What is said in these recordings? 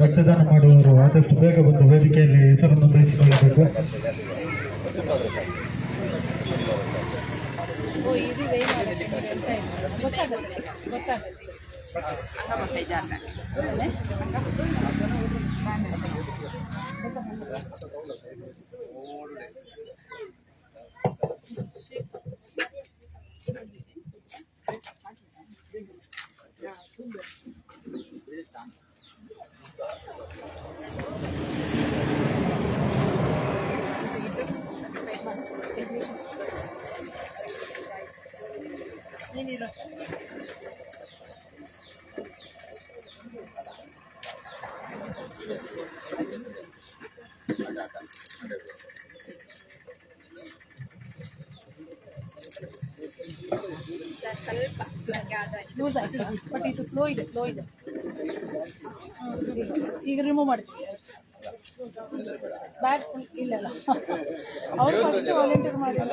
ರಕ್ತದಾನ ಮಾಡುವವರು ಆದಷ್ಟು ಬೇಗ ಬಂದು ವೇದಿಕೆಯಲ್ಲಿ ಹೆಸರು ನೋಂದಾಯಿಸಿಕೊಳ್ಳಬೇಕು ಓ, ಇದು ವೇ ಮಾಡುತ್ತೆ ನೀವು ಹೇಳ್ತಾ ಇದ್ದೀರಾ. ಗೊತ್ತಾಗುತ್ತೆ. ಲೂಸ್ ಆಯ್ತು ಬಟ್ ಇದು ಫ್ಲೋ ಇದೆ ಫ್ಲೋ ಇದೆ ಈಗ ರಿಮೂವ್ ಮಾಡ್ತೀವಿ ಬ್ಯಾಗ್ ಫುಲ್ ಇಲ್ಲಲ್ಲ. ಅವ್ರು ಫಸ್ಟ್ ವಾಲಂಟಿಯರ್ ಮಾಡಿಲ್ಲ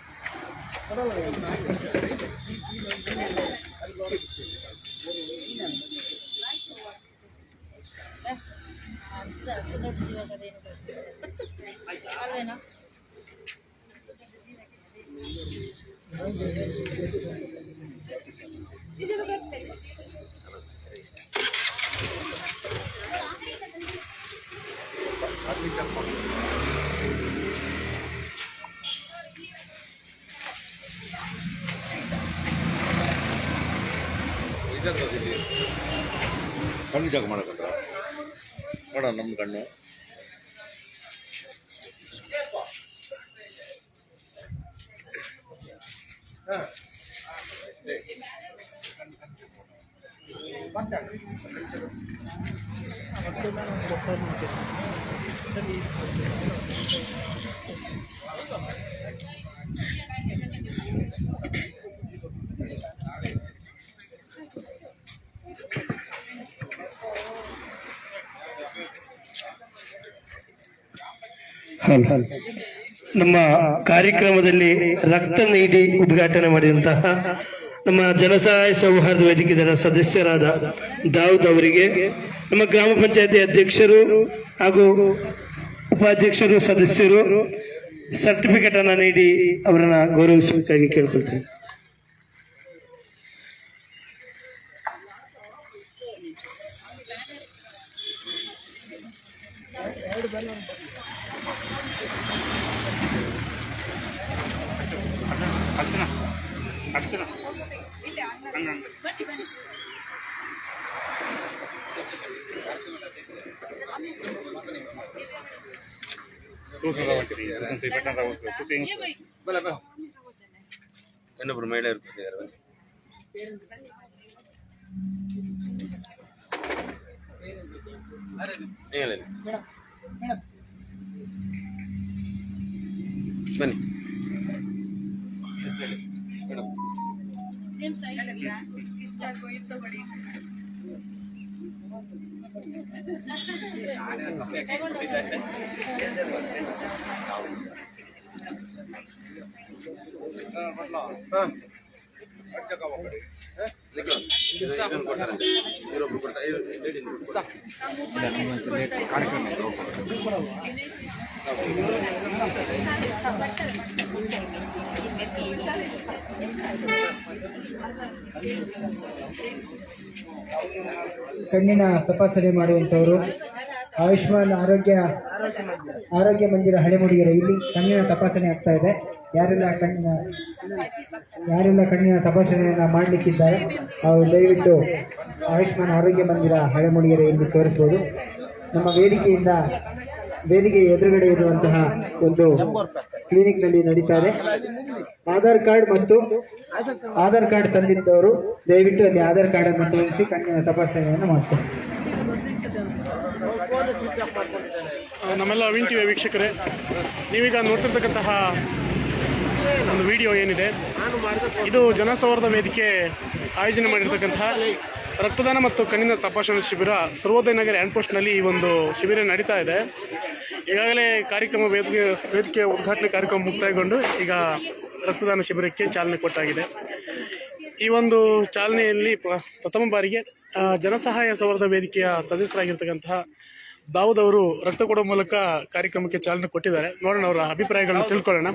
Olha. ನಮ್ಮ ಕಾರ್ಯಕ್ರಮದಲ್ಲಿ ರಕ್ತ ನೀಡಿ ಉದ್ಘಾಟನೆ ಮಾಡಿದಂತಹ ನಮ್ಮ ಜನಸಹಾಯ ಸೌಹಾರ್ದ ವೇದಿಕೆಯ ಸದಸ್ಯರಾದ ದಾವೂದ್ ಅವರಿಗೆ, ನಮ್ಮ ಗ್ರಾಮ ಪಂಚಾಯತಿ ಅಧ್ಯಕ್ಷರು ಹಾಗೂ ಉಪಾಧ್ಯಕ್ಷರು, ಸದಸ್ಯರು ಸರ್ಟಿಫಿಕೇಟ್ ಅನ್ನು ನೀಡಿ ಅವರನ್ನ ಗೌರವಿಸಬೇಕಾಗಿ ಕೇಳ್ಕೊಳ್ತೀನಿ. ಇನ್ನೊಬ್ರು ಮಹಿಳೆಯರು ಕೂತಿದ್ದಾರೆ ಬನ್ನಿ. ಹೇಳಿ. ಬನ್ನಿ. ಹೆಸ್ರು ಹೇಳಿ. ಮೇಡಮ್ ನಿಖಿಲ್, ಇದು- ಇದನ್ನು ಕೊಡ್ತಾರಂತೆ. ಕಣ್ಣಿನ ತಪಾಸಣೆ ಮಾಡುವಂಥವರು ಆಯುಷ್ಮಾನ್ ಆರೋಗ್ಯ ಆರೋಗ್ಯ ಮಂದಿರ ಹಳೆಮುಡಿಗೆರೆ ಇಲ್ಲಿ ಕಣ್ಣಿನ ತಪಾಸಣೆ ಆಗ್ತಾ ಇದೆ. ಯಾರೆಲ್ಲ ಕಣ್ಣಿನ ಯಾರೆಲ್ಲ ಕಣ್ಣಿನ ತಪಾಸಣೆಯನ್ನು ಮಾಡಲಿಕ್ಕಿದ್ದಾರೆ, ಅವರು ದಯವಿಟ್ಟು ಆಯುಷ್ಮಾನ್ ಆರೋಗ್ಯ ಮಂದಿರ ಹಳೆಮುಡಿಗೆರೆ ಎಂದು ತೋರಿಸ್ಬೋದು. ನಮ್ಮ ವೇದಿಕೆಯಿಂದ ವೇದಿಕೆ ಎದುರುಗಡೆ ಇರುವಂತಹ ಒಂದು ಕ್ಲಿನಿಕ್ನಲ್ಲಿ ನಡೀತಾರೆ ಆಧಾರ್ ಕಾರ್ಡ್ ಮತ್ತು ಆಧಾರ್ ಕಾರ್ಡ್ ತಂದಿದ್ದವರು, ದಯವಿಟ್ಟು ಅಲ್ಲಿ ಆಧಾರ್ ಕಾರ್ಡ್ ಅನ್ನು ತೋರಿಸಿ ಕಣ್ಣಿನ ತಪಾಸಣೆಯನ್ನು ಮಾಡಿಸ್ತಾರೆ ನಮ್ಮೆಲ್ಲ ವೀಕ್ಷಕರೇ. ನೀವೀಗ ನೋಡ್ತಿರ್ತಕ್ಕಂತಹ ಒಂದು ವಿಡಿಯೋ ಏನಿದೆ? ಇದು ಜನಸವರದ ವೇದಿಕೆ ಆಯೋಜನೆ ಮಾಡಿರ್ತಕ್ಕಂತಹ ರಕ್ತದಾನ ಮತ್ತು ಕಣ್ಣಿನ ತಪಾಸಣಾ ಶಿಬಿರ ಸರ್ವೋದಯ ನಗರ ಹ್ಯಾಂಡ್ ಪೋಸ್ಟ್ನಲ್ಲಿ ಈ ಒಂದು ಶಿಬಿರ ನಡೀತಾ ಇದೆ. ಈಗಾಗಲೇ ಕಾರ್ಯಕ್ರಮ ವೇದಿಕೆ ವೇದಿಕೆ ಉದ್ಘಾಟನೆ ಕಾರ್ಯಕ್ರಮ ಮುಕ್ತಾಯಗೊಂಡು ಈಗ ರಕ್ತದಾನ ಶಿಬಿರಕ್ಕೆ ಚಾಲನೆ ಕೊಟ್ಟಾಗಿದೆ. ಈ ಒಂದು ಚಾಲನೆಯಲ್ಲಿ ಪ್ರಥಮ ಬಾರಿಗೆ ಜನಸಹಾಯ ಸವರ್ಧ ವೇದಿಕೆಯ ಸದಸ್ಯರಾಗಿರ್ತಕ್ಕಂತಹ ದಾವೂದ್ ಅವರು ರಕ್ತ ಕೊಡೋ ಮೂಲಕ ಕಾರ್ಯಕ್ರಮಕ್ಕೆ ಚಾಲನೆ ಕೊಟ್ಟಿದ್ದಾರೆ. ನೋಡೋಣ ಅವರ ಅಭಿಪ್ರಾಯಗಳನ್ನ ತಿಳ್ಕೊಳ್ಳೋಣ.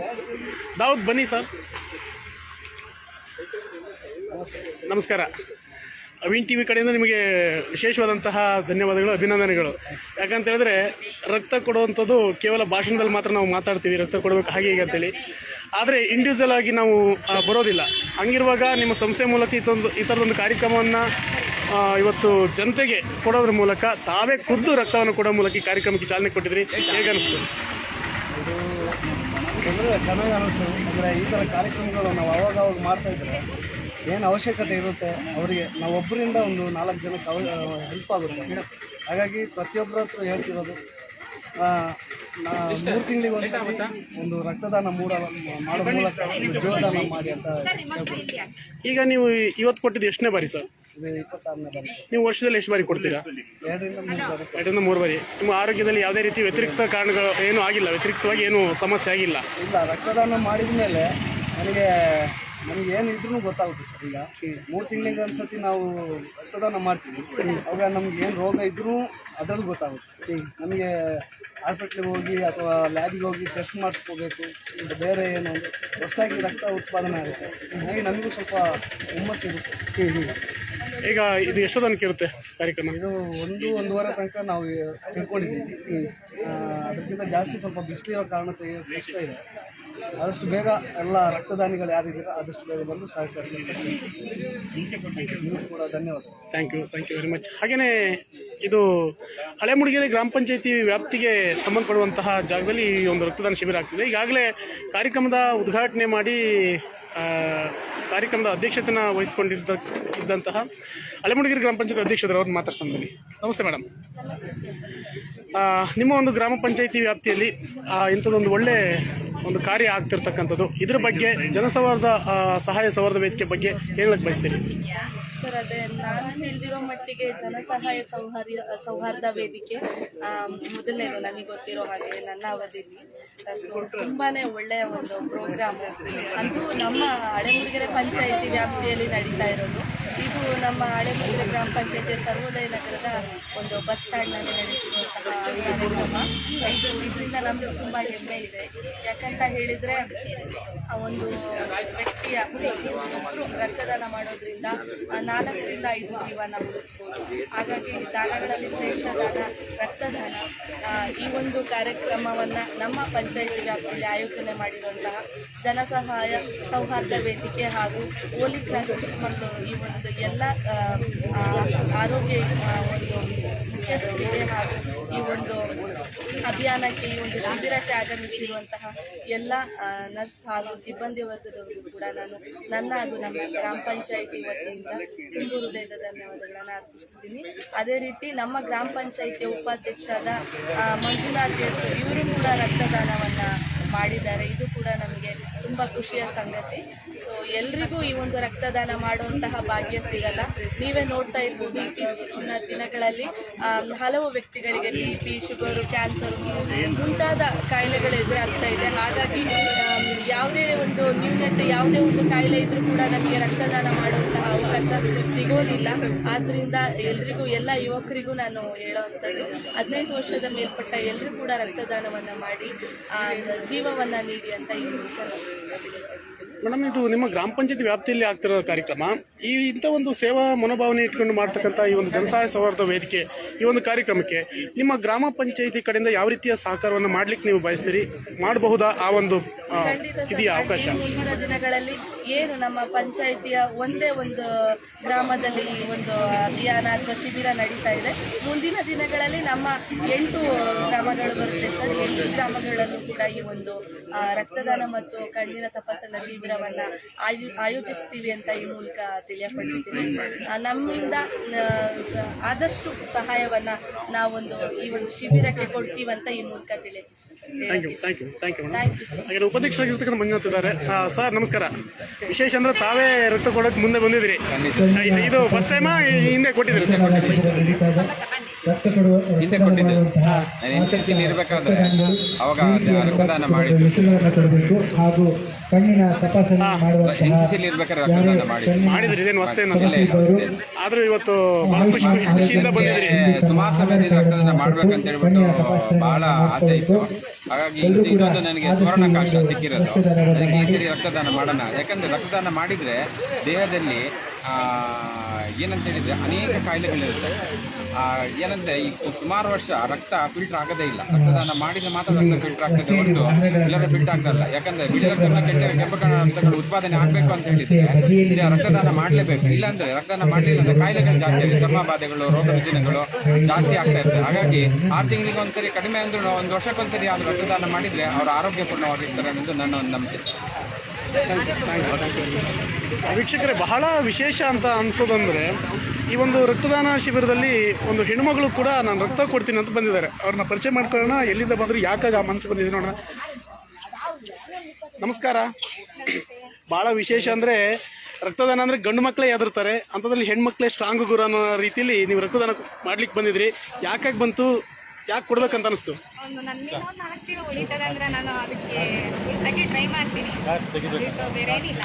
ದಾವೂದ್ ಬನ್ನಿ ಸರ್. ನಮಸ್ಕಾರ. ಅವಿನ್ ಟಿ ವಿ ಕಡೆಯಿಂದ ನಿಮಗೆ ವಿಶೇಷವಾದಂತಹ ಧನ್ಯವಾದಗಳು ಅಭಿನಂದನೆಗಳು. ಯಾಕಂತ ಹೇಳಿದ್ರೆ ರಕ್ತ ಕೊಡುವಂಥದ್ದು ಕೇವಲ ಭಾಷಣದಲ್ಲಿ ಮಾತ್ರ ನಾವು ಮಾತಾಡ್ತೀವಿ ರಕ್ತ ಕೊಡಬೇಕು ಹಾಗೆ ಹೀಗೆ ಅಂತೇಳಿ. ಆದರೆ ಇಂಡಿವಿಜುವಲ್ ಆಗಿ ನಾವು ಬರೋದಿಲ್ಲ. ಹಂಗಿರುವಾಗ ನಿಮ್ಮ ಸಂಸ್ಥೆ ಮೂಲಕ ಇದೊಂದು ಈ ಥರದೊಂದು ಕಾರ್ಯಕ್ರಮವನ್ನು ಇವತ್ತು ಜನತೆಗೆ ಕೊಡೋದ್ರ ಮೂಲಕ ತಾವೇ ಖುದ್ದು ರಕ್ತವನ್ನು ಕೊಡೋ ಮೂಲಕ ಈ ಕಾರ್ಯಕ್ರಮಕ್ಕೆ ಚಾಲನೆ ಕೊಟ್ಟಿದ್ರಿ. ಹೇಗೆ ಅನಿಸ್ತು? ಚೆನ್ನಾಗಿ ಅನಿಸ್ತು. ಅಂದರೆ ಈ ಥರ ಕಾರ್ಯಕ್ರಮಗಳು ನಾವು ಅವಾಗ ಅವಾಗ ಮಾಡ್ತಾ ಇದ್ರೆ ಏನು ಅವಶ್ಯಕತೆ ಇರುತ್ತೆ ಅವರಿಗೆ? ನಾವು ಒಬ್ಬರಿಂದ ಒಂದು ನಾಲ್ಕು ಜನಕ್ಕೆ ಅವ ಹೆಲ್ಪ್ ಆಗುತ್ತೆ. ಹಾಗಾಗಿ ಪ್ರತಿಯೊಬ್ಬರ ಹತ್ರ ಹೇಳ್ತಿರೋದು ಮೂರು ತಿಂಗಳಿಗೆ ಒಂದ್ಸತಿ ಒಂದು ರಕ್ತದಾನ ಮೂಡ ಮಾಡೋ ಮೂಲಕ ಒಂದು ಜೀವದಾನ ಮಾಡಿ ಅಂತ ಈಗ ನೀವು ಇವತ್ತು ಕೊಟ್ಟಿದ್ದು ಎಷ್ಟನೇ ಬಾರಿ ಸರ್? ಇದು ಇಪ್ಪತ್ತಾರನೇ ಬಾರಿ. ನೀವು ವರ್ಷದಲ್ಲಿ ಎಷ್ಟು ಬಾರಿ ಕೊಡ್ತೀರಾ? ಎರಡರಿಂದ ಮೂರು ಬಾರಿ. ಎರಡರಿಂದ ಮೂರು ಬಾರಿ. ನಿಮ್ಮ ಆರೋಗ್ಯದಲ್ಲಿ ಯಾವುದೇ ರೀತಿ ವ್ಯತಿರಿಕ್ತ ಕಾರಣಗಳು ಏನೂ ಆಗಿಲ್ಲ ವ್ಯತಿರಿಕ್ತವಾಗಿ ಏನೂ ಸಮಸ್ಯೆ ಆಗಿಲ್ಲ? ಇಲ್ಲ ರಕ್ತದಾನ ಮಾಡಿದ ಮೇಲೆ ನನಗೆ ನಮ್ಗೆ ಏನು ಇದ್ರೂ ಗೊತ್ತಾಗುತ್ತೆ ಸರ್. ಈಗ ಮೂರು ತಿಂಗಳಿಗೆ ಒಂದ್ಸತಿ ನಾವು ರಕ್ತದಾನ ಮಾಡ್ತೀವಿ. ಅವಾಗ ನಮ್ಗೆ ಏನು ರೋಗ ಇದ್ರೂ ಅದ್ರಲ್ಲಿ ಗೊತ್ತಾಗುತ್ತೆ. ನಮಗೆ ಹಾಸ್ಪಿಟ್ಲಿಗೆ ಹೋಗಿ ಅಥವಾ ಲ್ಯಾಬಿಗೆ ಹೋಗಿ ಟೆಸ್ಟ್ ಮಾಡಿಸ್ಕೋಬೇಕು. ಇದು ಬೇರೆ ಏನು ಹೊಸದಾಗಿ ರಕ್ತ ಉತ್ಪಾದನೆ ಆಗುತ್ತೆ. ಹಾಗೆ ನಮಗೂ ಸ್ವಲ್ಪ ಹುಮ್ಮಸ್ಸು ಇರುತ್ತೆ. ಈಗ ಇದು ಎಷ್ಟು ತನಕ ಇರುತ್ತೆ ಕಾರ್ಯಕ್ರಮ? ಇದು ಒಂದು ಒಂದೂವರೆ ತನಕ ನಾವು ತಿಳ್ಕೊಂಡಿದ್ದೀವಿ. ಅದಕ್ಕಿಂತ ಜಾಸ್ತಿ ಸ್ವಲ್ಪ ಬಿಸಿಲಿರೋ ಕಾರಣ ಕಷ್ಟ ಇದೆ. ಆದಷ್ಟು ಬೇಗ ಎಲ್ಲ ರಕ್ತದಾನಿಗಳು ಯಾರಿದ್ದೀರೋ ಆದಷ್ಟು ಬೇಗ ಬಂದು ಸಹಕರಿಸಿ ಕೂಡ ಧನ್ಯವಾದ thank you thank you very much ಹಾಗೆಯೇ ಇದು ಹಳೆ ಮುಡಿಗೆರೆ ಗ್ರಾಮ ಪಂಚಾಯತಿ ವ್ಯಾಪ್ತಿಗೆ ಸಂಬಂಧಪಡುವಂತಹ ಜಾಗದಲ್ಲಿ ಈ ಒಂದು ರಕ್ತದಾನ ಶಿಬಿರ ಆಗ್ತಿದೆ. ಈಗಾಗಲೇ ಕಾರ್ಯಕ್ರಮದ ಉದ್ಘಾಟನೆ ಮಾಡಿ ಕಾರ್ಯಕ್ರಮದ ಅಧ್ಯಕ್ಷತೆನ ವಹಿಸಿಕೊಂಡಿದ್ದ, ಇದ್ದಂತಹ ಹಳೆಮುಡಿಗೆರೆ ಗ್ರಾಮ ಪಂಚಾಯತ್ ಅಧ್ಯಕ್ಷರು ಅವ್ರನ್ನ ಮಾತಾಡ್ಸೋಣ ಬನ್ನಿ ನಮಸ್ತೆ ಮೇಡಮ್ ನಿಮ್ಮ ಒಂದು ಗ್ರಾಮ ಪಂಚಾಯತಿ ವ್ಯಾಪ್ತಿಯಲ್ಲಿ ಇಂಥದ್ದೊಂದು ಒಳ್ಳೆ ಒಂದು ಕಾರ್ಯ ಆಗ್ತಿರ್ತಕ್ಕಂಥದ್ದು. ಇದರ ಬಗ್ಗೆ ಜನಸೌಹಾರ್ದ ಸಹಾಯ ಸೌಹಾರ್ದ ವೇದಿಕೆ ಬಗ್ಗೆ ಹೇಳಕ್ಕೆ ಬಯಸ್ತೀರಿ? ಸರ್, ಅದೇ ನಾನು ತಿಳಿದಿರೋ ಮಟ್ಟಿಗೆ ಜನಸಹಾಯ ಸೌಹಾರ್ದ ಸೌಹಾರ್ದ ವೇದಿಕೆ ಮೊದಲೇ ಮೊದಲನೇದು ನನಗೆ ಗೊತ್ತಿರೋ ಹಾಗೆ ನನ್ನ ಅವಧಿಯಲ್ಲಿ. ಸೊ ತುಂಬಾ ಒಳ್ಳೆಯ ಒಂದು ಪ್ರೋಗ್ರಾಮ್ ಅದು ನಮ್ಮ ಹಳೆಮುಡಿಗೆರೆ ಪಂಚಾಯಿತಿ ವ್ಯಾಪ್ತಿಯಲ್ಲಿ ನಡೀತಾ ಇರೋದು. ಇದು ನಮ್ಮ ಹಳೆಮುಡಿಗೆರೆ ಗ್ರಾಮ ಪಂಚಾಯಿತಿಯ ಸರ್ವೋದಯ ನಗರದ ಒಂದು ಬಸ್ ಸ್ಟ್ಯಾಂಡ್ನಲ್ಲಿ ನಡೀತಿರುವಂತಹ ಕಾರ್ಯಕ್ರಮ. ಇದು, ಇದರಿಂದ ನಮಗೆ ತುಂಬ ಹೆಮ್ಮೆ ಇದೆ. ಯಾಕಂತ ಹೇಳಿದರೆ, ಆ ಒಂದು ವ್ಯಕ್ತಿಯ ಒಬ್ಬರು ರಕ್ತದಾನ ಮಾಡೋದ್ರಿಂದ ನಾಲ್ಕರಿಂದ ಐದು ಜೀವನ ಉಳಿಸ್ಬೋದು. ಹಾಗಾಗಿ ದಾನಗಳಲ್ಲಿ ಶ್ರೇಷ್ಠ ದಾನ ರಕ್ತದಾನ ಈ ಒಂದು ಕಾರ್ಯಕ್ರಮವನ್ನು ನಮ್ಮ ಪಂಚಾಯಿತಿ ವ್ಯಾಪ್ತಿಯಲ್ಲಿ ಆಯೋಜನೆ ಮಾಡಿರುವಂತಹ ಜನಸಹಾಯ ಸೌಹಾರ್ದ ವೇದಿಕೆ ಹಾಗೂ ಹೋಲಿ ಕ್ರಾಸ್ ಚಿಕ್ಕಮಗಳೂರು ಈ ಒಂದು ಎಲ್ಲ ಆರೋಗ್ಯ ಆ, ಒಂದು ಮುಖ್ಯಸ್ಥರಿಗೆ ಹಾಗೂ ಈ ಒಂದು ಅಭಿಯಾನಕ್ಕೆ, ಈ ಒಂದು ಶಿಬಿರಕ್ಕೆ ಆಗಮಿಸಿರುವಂತಹ ಎಲ್ಲ ನರ್ಸ್ ಹಾಗೂ ಸಿಬ್ಬಂದಿ ವರ್ಗದವರು ಕೂಡ ನಾನು ನನ್ನ ಹಾಗೂ ನಮ್ಮ ಗ್ರಾಮ ಪಂಚಾಯಿತಿ ವತಿಯಿಂದ ತುಂಬ ಹೃದಯದ ಧನ್ಯವಾದಗಳನ್ನು ಅರ್ಪಿಸ್ತಿದ್ದೀನಿ. ಅದೇ ರೀತಿ ನಮ್ಮ ಗ್ರಾಮ ಪಂಚಾಯಿತಿಯ ಉಪಾಧ್ಯಕ್ಷರಾದ ಮಂಜುನಾಥ್ ಎಸ್, ಇವರು ಕೂಡ ರಕ್ತದಾನವನ್ನು ಮಾಡಿದ್ದಾರೆ. ಇದು ಕೂಡ ನಮಗೆ ತುಂಬ ಖುಷಿಯ ಸಂಗತಿ. ಸೊ ಎಲ್ರಿಗೂ ಈ ಒಂದು ರಕ್ತದಾನ ಮಾಡುವಂತಹ ಭಾಗ್ಯ ಸಿಗಲ್ಲ. ನೀವೇ ನೋಡ್ತಾ ಇರ್ಬೋದು ಇತ್ತೀಚಿನ ದಿನಗಳಲ್ಲಿ ಹಲವು ವ್ಯಕ್ತಿಗಳಿಗೆ ಬಿ ಪಿ, ಶುಗರು, ಕ್ಯಾನ್ಸರ್ ಮುಂತಾದ ಕಾಯಿಲೆಗಳು ಎದುರಾಗ್ತಾ ಇದೆ. ಹಾಗಾಗಿ ಯಾವುದೇ ಒಂದು ನ್ಯೂನತೆ, ಯಾವುದೇ ಒಂದು ಕಾಯಿಲೆ ಇದ್ರೂ ಕೂಡ ನಮಗೆ ರಕ್ತದಾನ ಮಾಡುವಂತಹ ಅವಕಾಶ ಸಿಗೋದಿಲ್ಲ. ಆದ್ದರಿಂದ ಎಲ್ರಿಗೂ, ಎಲ್ಲ ಯುವಕರಿಗೂ ನಾನು ಹೇಳುವಂಥದ್ದು, ಹದಿನೆಂಟು ವರ್ಷದ ಮೇಲ್ಪಟ್ಟ ಎಲ್ಲರೂ ಕೂಡ ರಕ್ತದಾನವನ್ನು ಮಾಡಿ ಜೀವವನ್ನು ನೀಡಿ ಅಂತ ಈ ಮೂಲಕ ನಾನು ತಿಳಿಸ್ತೀನಿ ಮೇಡಮ್ ಇದು ನಿಮ್ಮ ಗ್ರಾಮ ಪಂಚಾಯತ್ ವ್ಯಾಪ್ತಿಯಲ್ಲಿ ಆಗ್ತಿರೋ ಕಾರ್ಯಕ್ರಮ. ಈ ಇಂಥ ಒಂದು ಸೇವಾ ಮನೋಭಾವನೆ ಇಟ್ಕೊಂಡು ಮಾಡ್ತಕ್ಕಂಥ ಈ ಒಂದು ಜನಸಹಾಯ ಸೌಹಾರ್ದ ವೇದಿಕೆ ಈ ಒಂದು ಕಾರ್ಯಕ್ರಮಕ್ಕೆ ನಿಮ್ಮ ಗ್ರಾಮ ಪಂಚಾಯಿತಿ ಕಡೆಯಿಂದ ಯಾವ ರೀತಿಯ ಸಹಕಾರವನ್ನು ಮಾಡ್ಲಿಕ್ಕೆ ನೀವು ಬಯಸ್ತೀರಿ? ಮಾಡಬಹುದಾ? ಆ ಒಂದು ಆ, ಇದೆಯಾ ಅವಕಾಶ? ಮುಂದಿನ ದಿನಗಳಲ್ಲಿ ಏನು ನಮ್ಮ ಪಂಚಾಯಿತಿಯ ಒಂದೇ ಒಂದು ಗ್ರಾಮದಲ್ಲಿ ಈ ಒಂದು ಅಭಿಯಾನ ಅಥವಾ ಶಿಬಿರ ನಡೀತಾ ಇದೆ. ಮುಂದಿನ ದಿನಗಳಲ್ಲಿ ನಮ್ಮ ಎಂಟು ಗ್ರಾಮಗಳು ಬರುತ್ತೆ ಸರ್. ಎಂಟು ಗ್ರಾಮಗಳಲ್ಲೂ ಕೂಡ ಈ ಒಂದು ಆ, ರಕ್ತದಾನ ಮತ್ತು ಕಣ್ಣಿನ ತಪಾಸಣಾ ಶಿಬಿರವನ್ನ ಆಯೋ ಆಯೋಜಿಸ್ತೀವಿ ಅಂತ ಈ ಮೂಲಕ ತಿಳಿಯಪಡಿಸ್ತೀವಿ ನಮ್ಮಿಂದ ಆದಷ್ಟು ಸಹಾಯವನ್ನ ನಾವೊಂದು ಈ ಒಂದು ಶಿಬಿರಕ್ಕೆ ಕೊಡ್ತೀವಂತ ಈ ಮೂಲಕ thank you ತಿಳಿಯ thank you thank you madam thank you sir ಹಾಗೆ ಉಪಾಧ್ಯಕ್ಷರಾಗಿರ್ತಕ್ಕಂಥ ಮಂಜುನಾಥ್ ಇದ್ದಾರೆ. ಸರ್ ನಮಸ್ಕಾರ. ವಿಶೇಷ ಅಂದ್ರೆ ತಾವೇ ರಕ್ತ ಕೊಡೋಕೆ ಮುಂದೆ ಬಂದಿದ್ದೀರಿ. ಇದು- ಫಸ್ಟ್ ಟೈಮಾ ಹಿಂದೆ ಕೊಟ್ಟಿದ್ದೀರಿ ಸರ್? ನಡೀತಾ ರಕ್ತ ಕೊಡುವ ಹಿಂದೆ ಕೊಟ್ಟಿದ್ದೆ ನಾನು ಎನ್ ಸಿ ಸಿಲಿ ಇರಬೇಕಾದ್ರೆ ಅವಾಗ ಮಾಡಿ ರಕ್ತದಾನ ಮಾಡಿದ್ದು. ಹಾಗೂ ಕಣ್ಣಿನ ತಪಾಸಣೆ ಮಾಡುವಂತಹ ಎನ್ ಸಿ ಸಿಲಿ ಇರ್ಬೇಕಾದ್ರೆ ರಕ್ತದಾನ ಮಾಡಿದ್ದು ಮಾಡಿದ್ರಿ ಇದೇನು ಹೊಸ್ತೇ ಇಲ್ಲೇ ಇದೆ. ಆದ್ರೂ ಇವತ್ತು ಬಹಳ ಖುಷಿ ಖುಷಿ- ಖುಷಿಯಿಂದ ಬಂದಿದ್ದೀರಿ ಸುಮಾರು ಸಮಯದಿಂದ ರಕ್ತದಾನ ಮಾಡ್ಬೇಕಂತ ಹೇಳ್ಬಿಟ್ಟು ಬಹಳ ಆಸೆ ಇತ್ತು. ಹಾಗಾಗಿ ಇದು ಇದೊಂದು ನನಗೆ ಸ್ವರ್ಣಾವಕಾಶ ಸಿಕ್ಕಿರೋದು. ಅದಕ್ಕೆ ಈ ಸರಿ ರಕ್ತದಾನ ಮಾಡೋಣ. ಯಾಕಂದ್ರೆ ರಕ್ತದಾನ ಮಾಡಿದ್ರೆ ದೇಹದಲ್ಲಿ ಏನಂತ ಹೇಳಿದ್ರೆ ಅನೇಕ ಕಾಯಿಲೆಗಳಿರುತ್ತೆ. ಏನಂದ್ರೆ ಈ ಸುಮಾರು ವರ್ಷ ರಕ್ತ ಫಿಲ್ಟರ್ ಆಗೋದೇ ಇಲ್ಲ. ರಕ್ತದಾನ ಮಾಡಿದ ಮಾತ್ರ ರಕ್ತ ಫಿಲ್ಟರ್ ಆಗ್ತದೆ ಒಂದು ಎಲ್ಲರೂ ಫಿಲ್ಟರ್ ಆಗ್ತಲ್ಲ ಯಾಕಂದ್ರೆ ಬಿಳಿ ರಕ್ತನ ಕೆಟ್ಟ ಕೆಂಪು ಕಣ ರಕ್ತಗಳು ಉತ್ಪಾದನೆ ಆಗಬೇಕು ಅಂತ ಹೇಳಿದ್ರೆ ರಕ್ತದಾನ ಮಾಡಲೇಬೇಕು. ಇಲ್ಲಾಂದ್ರೆ ರಕ್ತದಾನ ಮಾಡಲಿಲ್ಲ ಅಂದ್ರೆ ಕಾಯಿಲೆಗಳು ಜಾಸ್ತಿ ಆಗುತ್ತೆ. ಚರ್ಮ ಬಾಧೆಗಳು, ರೋಗ ರುಜಿನಗಳು ಜಾಸ್ತಿ ಆಗ್ತಾ ಇರ್ತದೆ. ಹಾಗಾಗಿ ಆರು ತಿಂಗಳಿಗೆ ಒಂದ್ಸರಿ ಕಡಿಮೆ ಅಂದ್ರೂ ಒಂದು ವರ್ಷಕ್ಕೊಂದ್ಸರಿ ಆದ್ರೂ ರಕ್ತದಾನ ಮಾಡಿದ್ರೆ ಅವರು ಆರೋಗ್ಯಪೂರ್ಣವಾಗಿರ್ತಾರೆ ಅನ್ನೋದು ನನ್ನ ಒಂದು ನಂಬಿಕೆ. ವೀಕ್ಷಕರೇ, ಬಹಳ ವಿಶೇಷ ಅಂತ ಅನ್ಸೋದಂದ್ರೆ, ಈ ಒಂದು ರಕ್ತದಾನ ಶಿಬಿರದಲ್ಲಿ ಒಂದು ಹೆಣ್ಮಗಳು ಕೂಡ ನಾನು ರಕ್ತ ಕೊಡ್ತೀನಿ ಅಂತ ಬಂದಿದ್ದಾರೆ. ಅವ್ರನ್ನ ಪರಿಚಯ ಮಾಡ್ಕೊಳ್ಳೋಣ, ಎಲ್ಲಿಂದ ಬಂದ್ರು, ಯಾಕಾಗ ಆ ಮನಸ್ಸು ಬಂದಿದೆ ನೋಡೋಣ. ನಮಸ್ಕಾರ. ಬಹಳ ವಿಶೇಷ ಅಂದ್ರೆ, ರಕ್ತದಾನ ಅಂದ್ರೆ ಗಂಡು ಮಕ್ಕಳೇ ಹೆದರ್ತಾರೆ ಅಂಥದ್ರಲ್ಲಿ ಹೆಣ್ಮಕ್ಳೇ ಸ್ಟ್ರಾಂಗ್ ಗುರು ಅನ್ನೋ ರೀತಿಯಲ್ಲಿ ನೀವು ರಕ್ತದಾನ ಮಾಡ್ಲಿಕ್ಕೆ ಬಂದಿದ್ರಿ. ಯಾಕಾಗಿ ಬಂತು? ಯಾಕೆ ಕೊಡ್ಬೇಕಂತ ಅನಿಸ್ತು? ಒಂದು ನನ್ನ ಒಂದು ನಾಲ್ಕು ಚೀಲ ಉಳಿತದೆ ಅಂದ್ರೆ ನಾನು ಅದಕ್ಕೆ ಉಳ್ಸಕ್ಕೆ ಟ್ರೈ ಮಾಡ್ತೀನಿ. ಬಿಟ್ಟು ಬೇರೆ ಏನಿಲ್ಲ.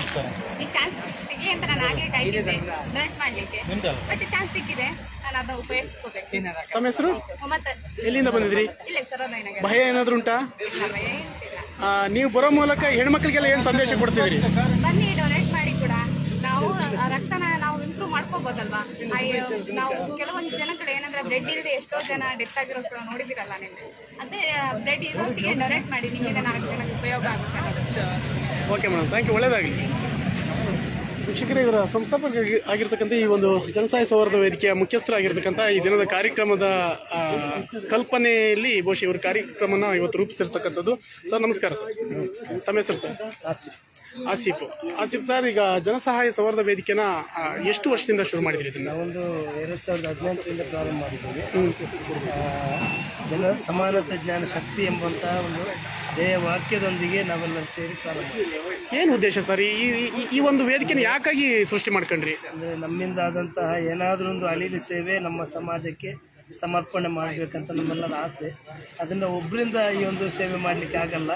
ಈ ಚಾನ್ಸ್ ಸಿಗ್ಲಿ ಅಂತ ನಾನು ಹಾಗೆ ಕಾಯ್ತಿದ್ದೆ ಡೊನೇಟ್ ಮಾಡ್ಲಿಕ್ಕೆ. ಬಟ್ ಚಾನ್ಸ್ ಸಿಕ್ಕಿದೆ. ನಾನು ಅದನ್ನ ಉಪಯೋಗಿಸ್ಕೋಬೇಕು. ತಮ್ಮ ಹೆಸರು? ಮತ್ತೆ ಎಲ್ಲಿಂದ ಬಂದಿದ್ರಿ? ಇಲ್ಲ ಸರೋದಯನಗರ ಭಯ ಏನಾದ್ರು ಉಂಟಾ? ಇಲ್ಲ ಭಯ ಏನಿಲ್ಲ. ಆ, ನೀವು ಬರೋ ಮೂಲಕ ಹೆಣ್ಮಕ್ಳಿಗೆಲ್ಲ ಏನು ಸಂದೇಶ ಕೊಡ್ತಿದ್ರಿ ಬನ್ನಿ ಡೊನೇಟ್ ಮಾಡಿ ಕೂಡ ನಾವು ಆ ರಕ್ತನ ನಾವು ಮಾಡ್ಕೋಬೋದಲ್ವಾ ಅಯ್ಯೋ, ನಾವು ಕೆಲವೊಂದು ಜನಗಳು ಏನಂದ್ರೆ ಬ್ಲಡ್ ಇಲ್ಲದೆ ಎಷ್ಟೋ ಜನ ಡೆತ್ ಆಗಿರೋ ಕೂಡ ನೋಡಿದಿರಲ್ಲ ನಿನ್ನೆ. ಅದೇ ಬ್ಲಡ್ ಇರೋದಿಗೆ ಡೊನೇಟ್ ಮಾಡಿ ನಿಮಗೆ ನಾಲ್ಕು ಜನಕ್ಕೆ ಉಪಯೋಗ ಆಗುತ್ತೆ ಓಕೆ ಮೇಡಮ್ ಥ್ಯಾಂಕ್ ಯು ಒಳ್ಳೇದಾಗಲಿ. ವೀಕ್ಷಕರೇ ಇದರ ಸಂಸ್ಥಾಪಕ ಆಗಿರ್ತಕ್ಕಂಥ ಈ ಒಂದು ಜನಸಹಾಯ ಸೌಹಾರ್ದ ವೇದಿಕೆಯ ಮುಖ್ಯಸ್ಥರಾಗಿರ್ತಕ್ಕಂಥ ಈ ದಿನದ ಕಾರ್ಯಕ್ರಮದ ಕಲ್ಪನೆಯಲ್ಲಿ ಬಹುಶಃ ಇವರು ಕಾರ್ಯಕ್ರಮನ ಇವತ್ತು ರೂಪಿಸಿರ್ತಕ್ಕಂಥದ್ದು. ಸರ್ ನಮಸ್ಕಾರ ಸರ್. ತಮ್ಮ ಹೆಸರು ಸರ್? ಆಸಿಫ್. ಆಸಿಫ್. ಸರ್ ಈಗ ಜನಸಹಾಯ ಸೌಹಾರ್ದ ವೇದಿಕೆನ ಆ, ಎಷ್ಟು ವರ್ಷದಿಂದ ಶುರು ಮಾಡಿದ್ರಿ ಇದನ್ನ? ನಾವೊಂದು ಎರಡು ಸಾವಿರದ ಹದಿನೆಂಟರಿಂದ ಪ್ರಾರಂಭ ಮಾಡಿದ್ದೀವಿ. ಆ, ಜನ ಸಮಾನತೆ ಜ್ಞಾನ ಶಕ್ತಿ ಎಂಬಂತಹ ಒಂದು ಧ್ಯೇಯ ವಾಕ್ಯದೊಂದಿಗೆ ನಾವೆಲ್ಲ ಸೇರಿ ಪ್ರಾರಂಭ ಮಾಡಿದ್ದೀವಿ. ಏನು ಉದ್ದೇಶ ಸರ್ ಈ ಈ- ಈ ಒಂದು ವೇದಿಕೆನ ಯಾಕಾಗಿ ಸೃಷ್ಟಿ ಮಾಡ್ಕೊಂಡ್ರಿ? ಅಂದರೆ ನಮ್ಮಿಂದ ಆದಂತಹ ಏನಾದರೂ ಒಂದು ಅಳಿಲು ಸೇವೆ ನಮ್ಮ ಸಮಾಜಕ್ಕೆ ಸಮರ್ಪಣೆ ಮಾಡಬೇಕಂತ ನಮ್ಮೆಲ್ಲರ ಆಸೆ. ಅದರಿಂದ ಒಬ್ಬರಿಂದ ಈ ಒಂದು ಸೇವೆ ಮಾಡಲಿಕ್ಕೆ ಆಗಲ್ಲ.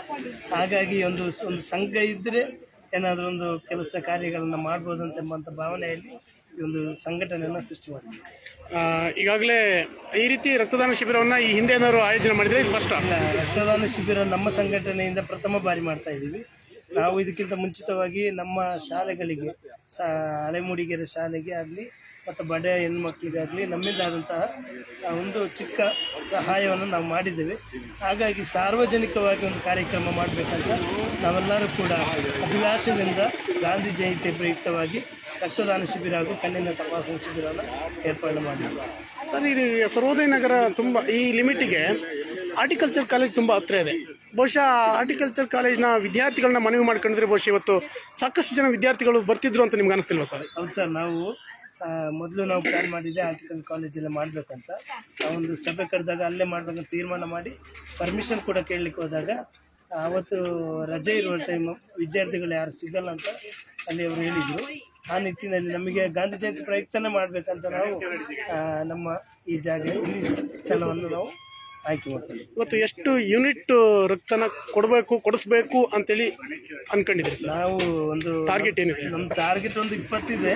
ಹಾಗಾಗಿ ಒಂದು ಒಂದು ಸಂಘ ಇದ್ದರೆ ಏನಾದರೂ ಒಂದು ಕೆಲಸ ಕಾರ್ಯಗಳನ್ನು ಮಾಡ್ಬೋದಂತ ಎಂಬಂಥ ಭಾವನೆಯಲ್ಲಿ ಈ ಒಂದು ಸಂಘಟನೆಯನ್ನು ಸೃಷ್ಟಿ ಮಾಡಿದೆ ಈಗಾಗಲೇ ಈ ರೀತಿ ರಕ್ತದಾನ ಶಿಬಿರವನ್ನು ಈ ಹಿಂದೆ ಏನಾದ್ರು ಆಯೋಜನೆ ಮಾಡಿದರೆ ಇದು ಫಸ್ಟ್ ರಕ್ತದಾನ ಶಿಬಿರ ನಮ್ಮ ಸಂಘಟನೆಯಿಂದ ಪ್ರಥಮ ಬಾರಿ ಮಾಡ್ತಾ ಇದ್ದೀವಿ. ನಾವು ಇದಕ್ಕಿಂತ ಮುಂಚಿತವಾಗಿ ನಮ್ಮ ಶಾಲೆಗಳಿಗೆ ಸಾ ಹಳೆಮೂಡಿಗೆರೆ ಶಾಲೆಗೆ ಆಗಲಿ ಮತ್ತು ಬಡ ಹೆಣ್ಮಕ್ಳಿಗಾಗಲಿ ನಮ್ಮಿಂದಾದಂತಹ ಒಂದು ಚಿಕ್ಕ ಸಹಾಯವನ್ನು ನಾವು ಮಾಡಿದ್ದೇವೆ. ಹಾಗಾಗಿ ಸಾರ್ವಜನಿಕವಾಗಿ ಒಂದು ಕಾರ್ಯಕ್ರಮ ಮಾಡಬೇಕಂತ ನಾವೆಲ್ಲರೂ ಕೂಡ ಅಭಿಲಾಷದಿಂದ ಗಾಂಧಿ ಜಯಂತಿ ಪ್ರಯುಕ್ತವಾಗಿ ರಕ್ತದಾನ ಶಿಬಿರ ಹಾಗೂ ಕಣ್ಣಿನ ತಪಾಸಣಾ ಶಿಬಿರವನ್ನು ಏರ್ಪಾಡು ಮಾಡಿದ್ದೇವೆ ಸರ್ ಇಲ್ಲಿ ಸರ್ವೋದಯ ನಗರ ತುಂಬ ಈ ಲಿಮಿಟಿಗೆ ಆರ್ಟಿಕಲ್ಚರ್ ಕಾಲೇಜ್ ತುಂಬ ಹತ್ರ ಇದೆ. ಬಹುಶಃ ಆರ್ಟಿಕಲ್ಚರ್ ಕಾಲೇಜ್ನ ವಿದ್ಯಾರ್ಥಿಗಳನ್ನ ಮನವಿ ಮಾಡ್ಕೊಂಡಿದ್ರೆ ಬಹುಶಃ ಇವತ್ತು ಸಾಕಷ್ಟು ಜನ ವಿದ್ಯಾರ್ಥಿಗಳು ಬರ್ತಿದ್ರು ಅಂತ ನಿಮ್ಗೆ ಅನಿಸ್ತಿಲ್ವಾ ಸರ್? ಹೌದು ಸರ್ ನಾವು ಮೊದಲು ನಾವು ಪ್ಲ್ಯಾನ್ ಮಾಡಿದ್ದೆ ಆರ್ಟಿಕಲ್ ಕಾಲೇಜಲ್ಲಿ ಮಾಡಬೇಕಂತ. ಒಂದು ಸಭೆ ಕರೆದಾಗ ಅಲ್ಲೇ ಮಾಡಬೇಕಂತ ತೀರ್ಮಾನ ಮಾಡಿ ಪರ್ಮಿಷನ್ ಕೂಡ ಕೇಳಲಿಕ್ಕೆ ಹೋದಾಗ ಆವತ್ತು ರಜೆ ಇರುವ ಟೈಮು ವಿದ್ಯಾರ್ಥಿಗಳು ಯಾರು ಸಿಗಲ್ಲ ಅಂತ ಅಲ್ಲಿ ಅವರು ಹೇಳಿದರು. ಆ ನಿಟ್ಟಿನಲ್ಲಿ ನಮಗೆ ಗಾಂಧಿ ಜಯಂತಿ ಪ್ರಯುಕ್ತನೇ ಮಾಡಬೇಕಂತ ನಾವು ನಮ್ಮ ಈ ಜಾಗ, ಈ ಸ್ಥಳವನ್ನು ನಾವು ಆಯ್ಕೆ ಇವತ್ತು ಎಷ್ಟು ಯೂನಿಟ್ ರಕ್ತನ ಕೊಡಬೇಕು ಕೊಡಿಸ್ಬೇಕು ಅಂತೇಳಿ ಅನ್ಕೊಂಡಿದ್ರಿ ಸರ್? ನಾವು ಒಂದು ಟಾರ್ಗೆಟ್ ಏನಿದೆ? ನಮ್ಮ ಟಾರ್ಗೆಟ್ ಒಂದು ಇಪ್ಪತ್ತಿದೆ.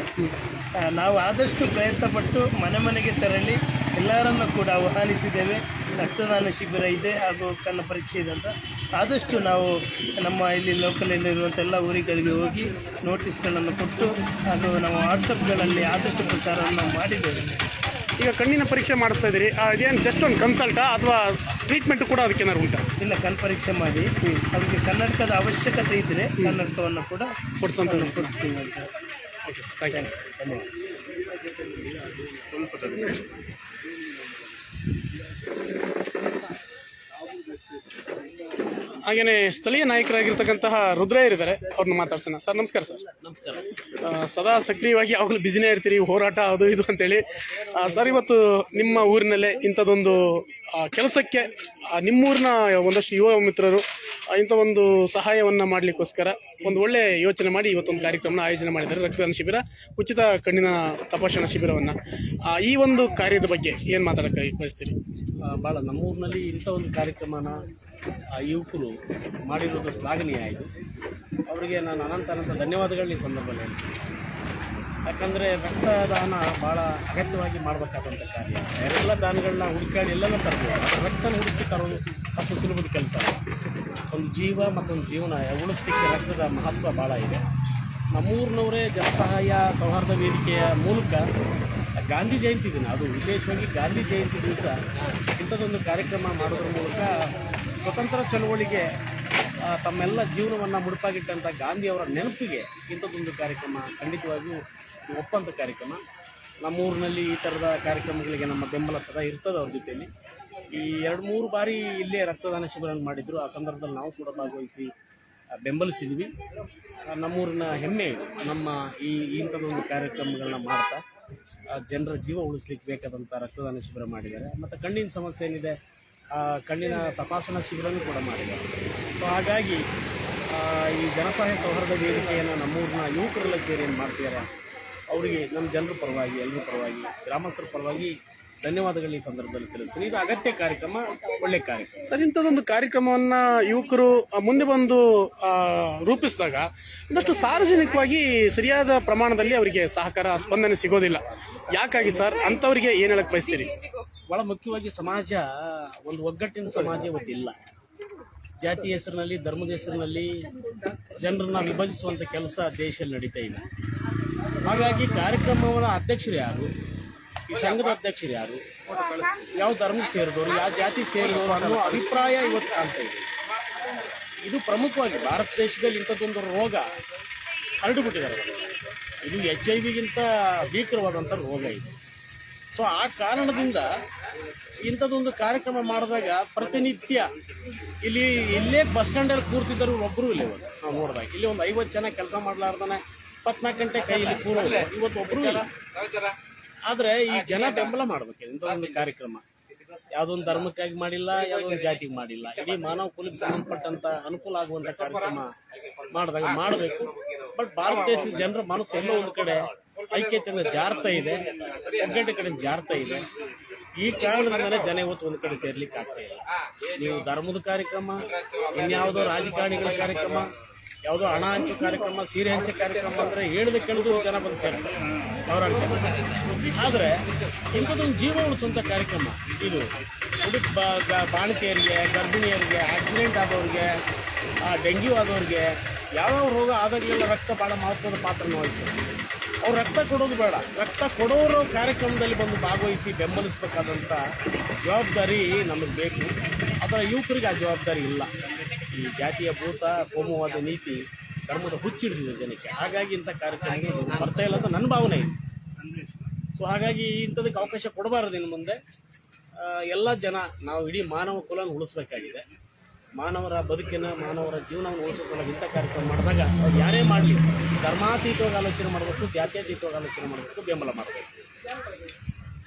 ನಾವು ಆದಷ್ಟು ಪ್ರಯತ್ನ ಪಟ್ಟು ಮನೆ ಮನೆಗೆ ತೆರಳಿ ಎಲ್ಲರನ್ನು ಕೂಡ ಆಹ್ವಾನಿಸಿದ್ದೇವೆ. ರಕ್ತದಾನ ಶಿಬಿರ ಇದೆ ಹಾಗೂ ಕಣ್ಣ ಪರೀಕ್ಷೆ ಇದೆ ಅಂತ. ಆದಷ್ಟು ನಾವು ನಮ್ಮ ಇಲ್ಲಿ ಲೋಕಲಲ್ಲಿರುವಂಥ ಎಲ್ಲ ಊರಿಗಳಿಗೆ ಹೋಗಿ ನೋಟಿಸ್ಗಳನ್ನು ಕೊಟ್ಟು ಹಾಗೂ ನಾವು ವಾಟ್ಸಪ್ಗಳಲ್ಲಿ ಆದಷ್ಟು ಪ್ರಚಾರವನ್ನು ಮಾಡಿದ್ದೇವೆ. ಈಗ ಕಣ್ಣಿನ ಪರೀಕ್ಷೆ ಮಾಡಿಸ್ತಾ ಇದ್ದೀರಿ. ಅದೇನು ಜಸ್ಟ್ ಒಂದು ಕನ್ಸಲ್ಟಾ ಅಥವಾ ಟ್ರೀಟ್ಮೆಂಟ್ ಕೂಡ ಅದಕ್ಕೆ ಏನಾದ್ರು ಉಂಟಾ? ಇಲ್ಲ ಕಣ್ ಪರೀಕ್ಷೆ ಮಾಡಿ. ಅವರಿಗೆ ಕನ್ನಡಕದ ಅವಶ್ಯಕತೆ ಇದ್ದರೆ ಕನ್ನಡಕವನ್ನು ಕೂಡ ಕೊಡ್ಸಂತ ಕೊಡ್ತೀವಿ ಅಂತ. ಓಕೆ ಸರ್ ಥ್ಯಾಂಕ್ ಯು ಧನ್ಯವಾದ. ಹಾಗೇನೆ ಸ್ಥಳೀಯ ನಾಯಕರಾಗಿರ್ತಕ್ಕಂತಹ ರುದ್ರಯ್ಯರಿದ್ದಾರೆ ಅವ್ರನ್ನ ಮಾತಾಡ್ಸೋಣ. ಸರ್ ನಮಸ್ಕಾರ ಸರ್. ನಮಸ್ಕಾರ. ಸದಾ ಸಕ್ರಿಯವಾಗಿ ಯಾವಾಗಲೂ ಬಿಸಿನೇ ಇರ್ತೀರಿ ಹೋರಾಟ ಅದು ಇದು ಅಂತೇಳಿ. ಸರ್ ಇವತ್ತು ನಿಮ್ಮ ಊರಿನಲ್ಲೇ ಇಂಥದ್ದೊಂದು ಕೆಲಸಕ್ಕೆ ನಿಮ್ಮೂರಿನ ಒಂದಷ್ಟು ಯುವ ಮಿತ್ರರು ಇಂಥ ಒಂದು ಸಹಾಯವನ್ನು ಮಾಡಲಿಕ್ಕೋಸ್ಕರ ಒಂದು ಒಳ್ಳೆ ಯೋಚನೆ ಮಾಡಿ ಇವತ್ತೊಂದು ಕಾರ್ಯಕ್ರಮನ ಆಯೋಜನೆ ಮಾಡಿದ್ದಾರೆ. ರಕ್ತದಾನ ಶಿಬಿರ ಉಚಿತ ಕಣ್ಣಿನ ತಪಾಸಣಾ ಶಿಬಿರವನ್ನು. ಈ ಒಂದು ಕಾರ್ಯದ ಬಗ್ಗೆ ಏನು ಮಾತಾಡಕ್ಕೆ ಬಯಸ್ತೀರಿ? ಭಾಳ ನಮ್ಮೂರಿನಲ್ಲಿ ಇಂಥ ಒಂದು ಕಾರ್ಯಕ್ರಮನ ಆ ಯುವಕರು ಮಾಡಿರೋದು ಶ್ಲಾಘನೀಯ ಆಯಿತು ಅವರಿಗೆ ನಾನು ಅನಂತ ಅನಂತ ಧನ್ಯವಾದಗಳನ್ನ ಈ ಸಂದರ್ಭದಲ್ಲಿ ಹೇಳ್ತೀನಿ. ಯಾಕಂದರೆ ರಕ್ತದಾನ ಭಾಳ ಅಗತ್ಯವಾಗಿ ಮಾಡಬೇಕಾದಂಥ ಕಾರ್ಯ. ಎಲ್ಲ ದಾನಗಳನ್ನ ಹುಡುಕಾಡಿ ಎಲ್ಲೆಲ್ಲ ತರಬೇಕು ರಕ್ತನ ಹುಡುಕಿ ತರೋದು ಅಷ್ಟು ಸುಲಭದ ಕೆಲಸ. ಒಂದು ಜೀವ ಮತ್ತೊಂದು ಜೀವನ ಉಳಿಸ್ಲಿಕ್ಕೆ ರಕ್ತದ ಮಹತ್ವ ಭಾಳ ಇದೆ. ನಮ್ಮೂರಿನವರೇ ಜನಸಹಾಯ ಸೌಹಾರ್ದ ವೇದಿಕೆಯ ಮೂಲಕ ಗಾಂಧಿ ಜಯಂತಿ ದಿನ. ಅದು ವಿಶೇಷವಾಗಿ ಗಾಂಧಿ ಜಯಂತಿ ದಿವಸ ಇಂಥದ್ದೊಂದು ಕಾರ್ಯಕ್ರಮ ಮಾಡೋದ್ರ ಮೂಲಕ ಸ್ವತಂತ್ರ ಚಳವಳಿಗೆ ತಮ್ಮೆಲ್ಲ ಜೀವನವನ್ನು ಮುಡುಪಾಗಿಟ್ಟಂಥ ಗಾಂಧಿಯವರ ನೆನಪಿಗೆ ಇಂಥದ್ದೊಂದು ಕಾರ್ಯಕ್ರಮ ಖಂಡಿತವಾಗಿಯೂ ಒಪ್ಪಂತ ಕಾರ್ಯಕ್ರಮ. ನಮ್ಮೂರಿನಲ್ಲಿ ಈ ಥರದ ಕಾರ್ಯಕ್ರಮಗಳಿಗೆ ನಮ್ಮ ಬೆಂಬಲ ಸದಾ ಇರ್ತದೆ ಅವ್ರ ಜೊತೆಯಲ್ಲಿ. ಈ ಎರಡು ಮೂರು ಬಾರಿ ಇಲ್ಲೇ ರಕ್ತದಾನ ಶಿಬಿರ ಮಾಡಿದ್ರು. ಆ ಸಂದರ್ಭದಲ್ಲಿ ನಾವು ಕೂಡ ಭಾಗವಹಿಸಿ ಬೆಂಬಲಿಸಿದ್ವಿ. ನಮ್ಮೂರಿನ ಹೆಮ್ಮೆ. ನಮ್ಮ ಈ ಇಂಥದ್ದೊಂದು ಕಾರ್ಯಕ್ರಮಗಳನ್ನ ಮಾಡ್ತಾ ಜನರ ಜೀವ ಉಳಿಸ್ಲಿಕ್ಕೆ ಬೇಕಾದಂಥ ರಕ್ತದಾನ ಶಿಬಿರ ಮಾಡಿದ್ದಾರೆ. ಮತ್ತು ಕಣ್ಣಿನ ಸಮಸ್ಯೆ ಏನಿದೆ ಕಣ್ಣಿನ ತಪಾಸಣಾ ಶಿಬಿರನೂ ಕೂಡ ಮಾಡಿದ್ದಾರೆ. ಸೊ ಹಾಗಾಗಿ ಈ ಜನಸಹಾಯ ಸೌಹಾರ್ದ ವೇದಿಕೆಯನ್ನು ನಮ್ಮೂರಿನ ಯುವಕರೆಲ್ಲ ಸೇರಿ ಏನು ಮಾಡ್ತಿದ್ದಾರೆ, ಅವರಿಗೆ ನಮ್ಮ ಜನರ ಪರವಾಗಿ ಎಲ್ಲರ ಪರವಾಗಿ, ಗ್ರಾಮಸ್ಥರ ಪರವಾಗಿ ಧನ್ಯವಾದಗಳು ಈ ಸಂದರ್ಭದಲ್ಲಿ ತಿಳಿಸ್ತೀನಿ. ಇದು ಅಗತ್ಯ ಕಾರ್ಯಕ್ರಮ ಒಳ್ಳೆ ಕಾರ್ಯಕ್ರಮ. ಸರ್ ಇಂಥದ್ದೊಂದು ಕಾರ್ಯಕ್ರಮವನ್ನ ಯುವಕರು ಮುಂದೆ ಬಂದು ರೂಪಿಸಿದಾಗ ಒಂದಷ್ಟು ಸಾರ್ವಜನಿಕವಾಗಿ ಸರಿಯಾದ ಪ್ರಮಾಣದಲ್ಲಿ ಅವರಿಗೆ ಸಹಕಾರ ಸ್ಪಂದನೆ ಸಿಗೋದಿಲ್ಲ. ಯಾಕಾಗಿ ಸರ್? ಅಂಥವ್ರಿಗೆ ಏನು ಹೇಳಕ್ ಬಯಸ್ತೀರಿ? ಭಾಳ ಮುಖ್ಯವಾಗಿ ಸಮಾಜ ಒಂದು ಒಗ್ಗಟ್ಟಿನ ಸಮಾಜ ಇವತ್ತಿಲ್ಲ ಜಾತಿ ಹೆಸರಿನಲ್ಲಿ ಧರ್ಮದ ಹೆಸರಿನಲ್ಲಿ ಜನರನ್ನ ವಿಭಜಿಸುವಂಥ ಕೆಲಸ ದೇಶದಲ್ಲಿ ನಡೀತಾ ಇಲ್ಲ. ಹಾಗಾಗಿ ಕಾರ್ಯಕ್ರಮಗಳ ಅಧ್ಯಕ್ಷರು ಯಾರು? ಈ ಸಂಘದ ಅಧ್ಯಕ್ಷರು ಯಾರು? ಯಾವ ಧರ್ಮಕ್ಕೆ ಸೇರಿದವರು, ಯಾವ ಜಾತಿ ಸೇರಿದವರು ಅನ್ನೋ ಅಭಿಪ್ರಾಯ ಇವತ್ತು ಕಾಣ್ತಾ ಇದೆ. ಇದು ಪ್ರಮುಖವಾಗಿ ಭಾರತ ದೇಶದಲ್ಲಿ ಇಂಥದ್ದೊಂದು ರೋಗ ಹರಡಿಬಿಟ್ಟಿದ್ದಾರೆ ಇದು ಎಚ್ ಐ ವಿಗಿಂತ ಭೀಕರವಾದಂಥ ರೋಗ ಇದು. ಸೊ ಆ ಕಾರಣದಿಂದ ಇಂಥದ್ದೊಂದು ಕಾರ್ಯಕ್ರಮ ಮಾಡಿದಾಗ ಪ್ರತಿನಿತ್ಯ ಇಲ್ಲಿ ಇಲ್ಲೇ ಬಸ್ ಸ್ಟ್ಯಾಂಡಲ್ಲಿ ಕೂರ್ತಿದ್ದರು ಒಬ್ಬರು ಇಲ್ಲಿ ನಾವು ನೋಡಿದಾಗ ಇಲ್ಲಿ ಒಂದು ಐವತ್ತು ಜನ ಕೆಲಸ ಮಾಡಲಾರ್ದಾನೆ ಇಪ್ಪತ್ನಾಲ್ಕು ಗಂಟೆ ಕೈಯಲ್ಲಿ ಕೂರೋದು ಇವತ್ತು ಒಬ್ಬರು ಇಲ್ಲ. ಆದರೆ ಈ ಜನ ಬೆಂಬಲ ಮಾಡ್ಬೇಕು ಒಂದು ಕಾರ್ಯಕ್ರಮ. ಯಾವ್ದೊಂದು ಧರ್ಮಕ್ಕಾಗಿ ಮಾಡಿಲ್ಲ ಯಾವ್ದೊಂದು ಜಾತಿಗೆ ಮಾಡಿಲ್ಲ. ಇಡೀ ಮಾನವ ಕುಲಕ್ಕೆ ಸಂಬಂಧಪಟ್ಟಂತ ಅನುಕೂಲ ಆಗುವಂತ ಕಾರ್ಯಕ್ರಮ ಮಾಡಿದಾಗ ಮಾಡಬೇಕು. ಬಟ್ ಭಾರತ ದೇಶದ ಜನರ ಮನಸ್ಸು ಎಲ್ಲೋ ಒಂದು ಕಡೆ ಐಕ್ಯತೆಯಿಂದ ಜಾರ್ತಾ ಇದೆ ಒಗ್ಗಟ್ಟೆ ಕಡೆ ಜಾರ್ತಾ ಇದೆ. ಈ ಕಾರಣದಿಂದಲೇ ಜನ ಇವತ್ತು ಒಂದು ಕಡೆ ಸೇರ್ಲಿಕ್ಕೆ ಆಗ್ತಾ ಇಲ್ಲ. ನೀವು ಧರ್ಮದ ಕಾರ್ಯಕ್ರಮ ಇನ್ಯಾವುದೋ ರಾಜಕಾರಣಿಗಳ ಕಾರ್ಯಕ್ರಮ ಯಾವುದೋ ಹಣ ಹಂಚು ಕಾರ್ಯಕ್ರಮ, ಸೀರೆ ಹಂಚು ಕಾರ್ಯಕ್ರಮ ಅಂದರೆ ಹೇಳಿದ ಕೇಳಿದ್ರು ಜನ ಬಂದು ಸೇರ್ತಾರೆ, ಸಾವಿರಾರು ಜನ. ಆದರೆ ಇಂಥದ್ದೊಂದು ಜೀವ ಉಳಿಸುವಂಥ ಕಾರ್ಯಕ್ರಮ ಇದು. ಹುಡುಗ ಬ- ಗ- ಬಾಣತಿಯರಿಗೆ ಗರ್ಭಿಣಿಯರಿಗೆ ಆಕ್ಸಿಡೆಂಟ್ ಆದವ್ರಿಗೆ ಡೆಂಗ್ಯೂ ಆದವ್ರಿಗೆ ಯಾವ್ಯಾವ ರೋಗ ಆದಾಗಲೆಲ್ಲ ರಕ್ತ ಭಾಳ ಮಹತ್ವದ ಪಾತ್ರನ ವಹಿಸ್ತಾರೆ. ಅವ್ರು ರಕ್ತ ಕೊಡೋದು ಬೇಡ. ರಕ್ತ ಕೊಡೋರು ಕಾರ್ಯಕ್ರಮದಲ್ಲಿ ಬಂದು ಭಾಗವಹಿಸಿ ಬೆಂಬಲಿಸಬೇಕಾದಂಥ ಜವಾಬ್ದಾರಿ ನಮಗೆ ಬೇಕು. ಅದರ ಯುವಕರಿಗೆ ಆ ಜವಾಬ್ದಾರಿ ಇಲ್ಲ. ಈ ಜಾತಿಯ ಭೂತ, ಕೋಮುವಾದ ನೀತಿ, ಧರ್ಮದ ಹುಚ್ಚಿಡಿದಿದೆ ಜನಕ್ಕೆ. ಹಾಗಾಗಿ ಇಂಥ ಕಾರ್ಯಕ್ರಮಗಳು ಬರ್ತಾ ಇಲ್ಲ ಅಂತ ನನ್ನ ಭಾವನೆ ಇದೆ. ಸೊ ಹಾಗಾಗಿ ಇಂಥದಕ್ಕೆ ಅವಕಾಶ ಕೊಡಬಾರದು ಇನ್ನು ಮುಂದೆ. ಎಲ್ಲ ಜನ, ನಾವು ಇಡೀ ಮಾನವ ಕುಲನ ಉಳಿಸ್ಬೇಕಾಗಿದೆ. ಮಾನವರ ಬದುಕಿನ, ಮಾನವರ ಜೀವನವನ್ನು ಉಳಿಸೋ ಸಲುವಾಗಿ ಇಂಥ ಕಾರ್ಯಕ್ರಮ ಮಾಡಿದಾಗ ಅವ್ರು ಯಾರೇ ಮಾಡಲಿ, ಧರ್ಮಾತೀತವಾಗಿ ಆಲೋಚನೆ ಮಾಡಬೇಕು, ಜಾತ್ಯತೀತವಾಗಿ ಆಲೋಚನೆ ಮಾಡಬೇಕು, ಬೆಂಬಲ ಮಾಡಬೇಕು.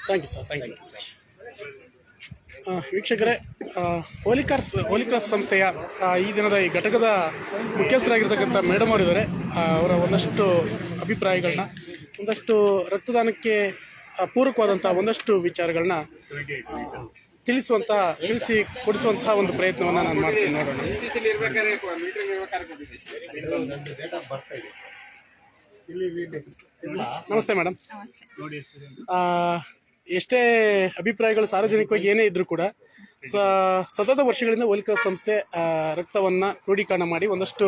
Thank you sir thank you ವೀಕ್ಷಕರೇ ಹೋಲಿಕಾರ್ಸ್ ಹೋಲಿಕಾರ್ಸ್ ಸಂಸ್ಥೆಯ ಈ ದಿನದ ಈ ಘಟಕದ ಮುಖ್ಯಸ್ಥರಾಗಿರ್ತಕ್ಕಂಥ ಮೇಡಮ್ ಅವರಿದ್ದಾರೆ. ಅವರ ಒಂದಷ್ಟು ಅಭಿಪ್ರಾಯಗಳನ್ನ ಒಂದಷ್ಟು ರಕ್ತದಾನಕ್ಕೆ ಪೂರಕವಾದಂಥ ಒಂದಷ್ಟು ವಿಚಾರಗಳನ್ನ ತಿಳಿಸುವಂತಹ ತಿಳಿಸಿ ಕೊಡಿಸುವಂತಹ ಒಂದು ಪ್ರಯತ್ನವನ್ನು ನಾನು ಮಾಡ್ತೀನಿ ನೋಡೋಣ. ನಮಸ್ತೆ ಮೇಡಮ್. ಎಷ್ಟೇ ಅಭಿಪ್ರಾಯಗಳು ಸಾರ್ವಜನಿಕವಾಗಿ ಏನೇ ಇದ್ರೂ ಕೂಡ ಸತತ ವರ್ಷಗಳಿಂದ ಹೋಲಿಕಾ ಸಂಸ್ಥೆ ರಕ್ತವನ್ನು ಕ್ರೋಢೀಕರಣ ಮಾಡಿ ಒಂದಷ್ಟು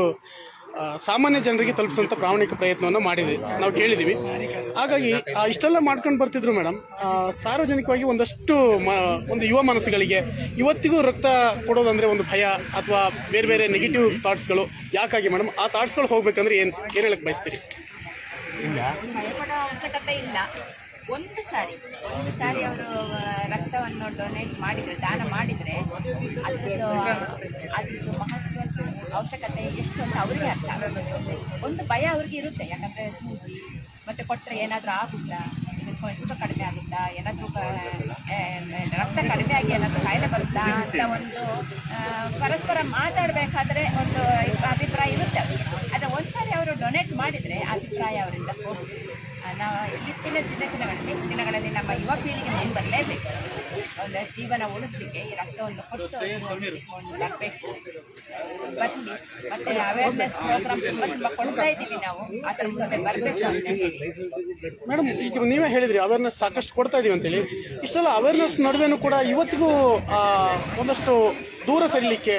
ಸಾಮಾನ್ಯ ಜನರಿಗೆ ತಲುಪಿಸುವಂತ ಪ್ರಾಮಾಣಿಕ ಪ್ರಯತ್ನವನ್ನು ಮಾಡಿದೆ ನಾವು ಕೇಳಿದ್ದೀವಿ ಹಾಗಾಗಿ ಇಷ್ಟೆಲ್ಲ ಮಾಡ್ಕೊಂಡು ಬರ್ತಿದ್ರು ಮೇಡಮ್. ಸಾರ್ವಜನಿಕವಾಗಿ ಒಂದಷ್ಟು ಒಂದು ಯುವ ಮನಸ್ಸುಗಳಿಗೆ ಇವತ್ತಿಗೂ ರಕ್ತ ಕೊಡೋದಂದರೆ ಒಂದು ಭಯ ಅಥವಾ ಬೇರೆ ಬೇರೆ ನೆಗೆಟಿವ್ ಥಾಟ್ಸ್ಗಳು ಯಾಕಾಗಿ ಮೇಡಮ್? ಆ ಥಾಟ್ಸ್ಗಳು ಹೋಗ್ಬೇಕಂದ್ರೆ ಏನು ಏನು ಹೇಳಕ್ ಬಯಸ್ತೀರಿ? ಇಲ್ಲ. ಒಂದು ಸಾರಿ ಒಂದು ಸಾರಿ ಅವರು ರಕ್ತವನ್ನು ಡೊನೇಟ್ ಮಾಡಿದರೆ, ದಾನ ಮಾಡಿದರೆ ಅದರದ್ದು ಅದರದ್ದು ಮಹತ್ವ ಅವಶ್ಯಕತೆ ಎಷ್ಟು ಅಂತ ಅವರಿಗೆ ಅರ್ಥ ಒಂದು ಭಯ ಅವ್ರಿಗೆ ಇರುತ್ತೆ, ಯಾಕಂದರೆ ಸೂಜಿ ಮತ್ತು ಕೊಟ್ಟರೆ ಏನಾದರೂ ಆಗುತ್ತಾ? ತುಂಬ ಕಡಿಮೆ ಆಗುತ್ತಾ? ಏನಾದರೂ ರಕ್ತ ಕಡಿಮೆ ಆಗಿ ಏನಾದರೂ ಕಾಯಿಲೆ ಬರುತ್ತಾ ಅಂತ ಒಂದು ಪರಸ್ಪರ ಮಾತಾಡಬೇಕಾದ್ರೆ ಒಂದು ಅಭಿಪ್ರಾಯ ಇರುತ್ತೆ. ಅವರಿಗೆ ಆದರೆ ಒಂದ್ಸಾರಿ ಅವರು ಡೊನೇಟ್ ಮಾಡಿದರೆ ಅಭಿಪ್ರಾಯ ಅವರಿಂದ ಹೋಗುತ್ತೆ. ನಾವು ಈಗಿನ ದಿನಚನಗಳಲ್ಲಿ ದಿನಗಳಲ್ಲಿ ನಮ್ಮ ಯುವ ಪೀಳಿಗೆ ಮುಂದೆ ಬರಲೇಬೇಕು ಒಂದು ಜೀವನ ಉಳಿಸ್ಲಿಕ್ಕೆ ಈ ರಕ್ತವನ್ನು ಕೊಟ್ಟು ಬರಬೇಕು ಬರಲಿ ಮತ್ತೆ ಅವೇರ್ನೆಸ್ ಪ್ರೋಗ್ರಾಮ್ ತುಂಬ ಕೊಡ್ತಾ ಇದ್ದೀವಿ ನಾವು. ಅದರ ಮುಂದೆ ಬರಬೇಕು ಅಂತ ಮೇಡಮ್, ಈಗ ನೀವೇ ಹೇಳಿದ್ರಿ ಅವೇರ್ನೆಸ್ ಸಾಕಷ್ಟು ಕೊಡ್ತಾ ಇದೀವಿ ಅಂತೇಳಿ. ಇಷ್ಟೆಲ್ಲ ಅವೇರ್ನೆಸ್ ನಡುವೆನೂ ಕೂಡ ಇವತ್ತಿಗೂ ಒಂದಷ್ಟು ದೂರ ಸರಿಲಿಕ್ಕೆ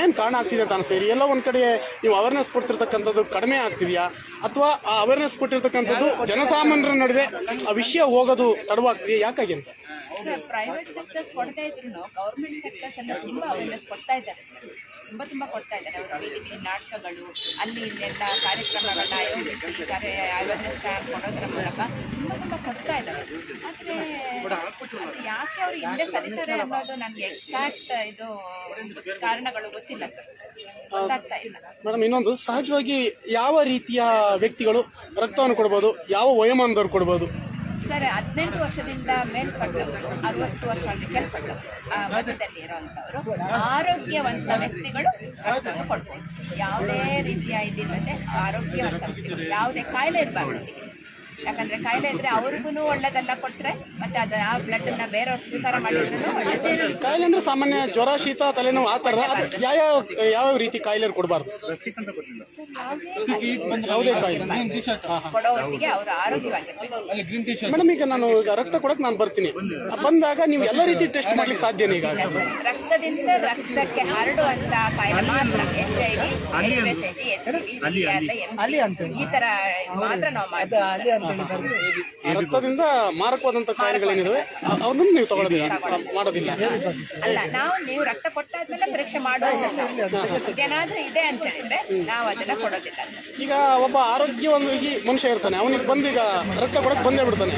ಏನು ಕಾರಣ ಆಗ್ತಿದೆ ಅಂತ ಅನಿಸ್ತಾ ಎಲ್ಲ ಒಂದು ಕಡೆ ನೀವು ಅವೇರ್ನೆಸ್ ಕೊಡ್ತಿರ್ತಕ್ಕಂಥದ್ದು ಕಡಿಮೆ ಆಗ್ತಿದೆಯಾ? ಅಥವಾ ಆ ಅವೇರ್ನೆಸ್ ಕೊಟ್ಟಿರ್ತಕ್ಕಂಥದ್ದು ಜನಸಾಮಾನ್ಯರ ನಡುವೆ ಆ ವಿಷಯ ಹೋಗೋದು ತಡವಾಗ್ತಿದೆಯಾ? ಯಾಕಾಗಿ ಅಂತ? ಪ್ರೈವೇಟ್ ಸೆಕ್ಟರ್ಸ್ ಕೊಡ್ತಾ ಇದ್ರು, ಗೌರ್ಮೆಂಟ್ ಸೆಕ್ಟರ್ಸ್ ಎಲ್ಲ ತುಂಬಾ ಅವೇರ್ನೆಸ್ ಕೊಡ್ತಾ ಇದ್ದಾರೆ ಸರ್. ತುಂಬಾ ತುಂಬಾ ಕೊಡ್ತಾ ಇದ್ದಾರೆ. ಅವರು ಬೀದಿ ಬೀದಿ ನಾಟಕಗಳು, ಅಲ್ಲಿ ಇಲ್ಲೆಲ್ಲ ಕಾರ್ಯಕ್ರಮಗಳನ್ನ ಆಯೋಜಿಸಿ ಅವೇರ್ನೆಸ್ ಕೊಡೋದ್ರ ಮೂಲಕ ತುಂಬಾ ತುಂಬಾ ಕೊಡ್ತಾ ಇದ್ದಾರೆ. ಆದ್ರೆ ಅದು ಯಾಕೆ ಅವರು ಹಿಂದೆ ಸರಿತಾರೆ ಅನ್ನೋದು ನನಗೆ ಎಕ್ಸಾಕ್ಟ್ ಇದು ಕಾರಣಗಳು ಗೊತ್ತಿಲ್ಲ ಸರ್. ಗೊತ್ತಾಗ್ತಾ ಇಲ್ಲ. ಮೇಡಮ್, ಇನ್ನೊಂದು, ಸಹಜವಾಗಿ ಯಾವ ರೀತಿಯ ವ್ಯಕ್ತಿಗಳು ರಕ್ತವನ್ನು ಕೊಡ್ಬೋದು, ಯಾವ ವಯೋಮಾನದವ್ರು ಕೊಡ್ಬೋದು? ಸರ್, ಹದಿನೆಂಟು ವರ್ಷದಿಂದ ಮೇಲ್ಪಟ್ಟವರು, ಅರವತ್ತು ವರ್ಷ ಕೆಳಪಟ್ಟವರು, ಆ ಮಧ್ಯದಲ್ಲಿ ಇರುವಂತವರು, ಆರೋಗ್ಯವಂತ ವ್ಯಕ್ತಿಗಳು ರಕ್ತವನ್ನು ಕೊಡ್ಬೋದು. ಯಾವುದೇ ರೀತಿಯ ಇದಿಲ್ಲದೆ ಆರೋಗ್ಯವಂತ ವ್ಯಕ್ತಿಗಳು, ಯಾವುದೇ ಕಾಯಿಲೆ ಇರಬಾರ್ದು. ಯಾಕಂದ್ರೆ ಕಾಯಿಲೆ ಇದ್ರೆ ಅವ್ರಿಗೂ ಒಳ್ಳೇದೆಲ್ಲ ಕೊಟ್ರೆ ಮತ್ತೆ ಅದು ಆ ಬ್ಲಡ್ ಅನ್ನ ಬೇರೆಯವ್ರು ಸ್ವೀಕಾರ ಮಾಡಿದ್ರು ಕಾಯಿಲೆ ಅಂದ್ರೆ ಸಾಮಾನ್ಯ ಜ್ವರ ಶೀತ ತಲೆನೋವು ಆ ಥರ ಯಾವ ಯಾವ ಯಾವ್ಯಾವ ರೀತಿ ಕಾಯಿಲೆ ಕೊಡಬಾರ್ದು? ಯಾವುದೇ ಕಾಯಿಲೆ. ಕೊಡೋ ಹೊತ್ತಿಗೆ ಅವರು ಆರೋಗ್ಯವಾಗಿರ್ಬೇಕು. ಮೇಡಮ್ ಈಗ ನಾನು ಈಗ ರಕ್ತ ಕೊಡಕ್ ನಾನು ಬರ್ತೀನಿ. ಬಂದಾಗ ನೀವು ಎಲ್ಲ ರೀತಿ ಟೆಸ್ಟ್ ಮಾಡ್ಲಿಕ್ಕೆ ಸಾಧ್ಯನೇ ಈಗ? ರಕ್ತದಿಂದ ರಕ್ತಕ್ಕೆ ಹರಡುವಂತ ಕಾಯಿಲೆ ಮಾತ್ರ. H I V H S H C ಈ ತರ ಮಾತ್ರ ನಾವು ಮಾಡ್ತೀವಿ ರಕ್ತದಿಂದ ಮಾರಕವಾದಂತ ಕಾಯಿಲೆಗಳೇನಿದೆ ಅ- ಅವನ್ನನ್ನು ನೀವು ತಗೊಳ್ಳೋದಿಲ್ಲ ಮಾಡೋದಿಲ್ಲ. ಅಲ್ಲ ನಾವು ನೀವು ರಕ್ತ ಕೊಟ್ಟಾದ್ಮೇಲೆ ಪರೀಕ್ಷೆ ಮಾಡೋದಿಲ್ಲ. ಇದೆ ಅಂತ ಹೇಳಿದ್ರೆ ನಾವು ಅದನ್ನ ಕೊಡೋದಿಲ್ಲ. ಈಗ ಒಬ್ಬ ಆರೋಗ್ಯವಾಗಿ ಮನುಷ್ಯ ಇರ್ತಾನೆ ಅವನಿಗೆ ಬಂದು ಈಗ ರಕ್ತ ಕೊಡಕ್ ಬಂದೇ ಬಿಡ್ತಾನೆ.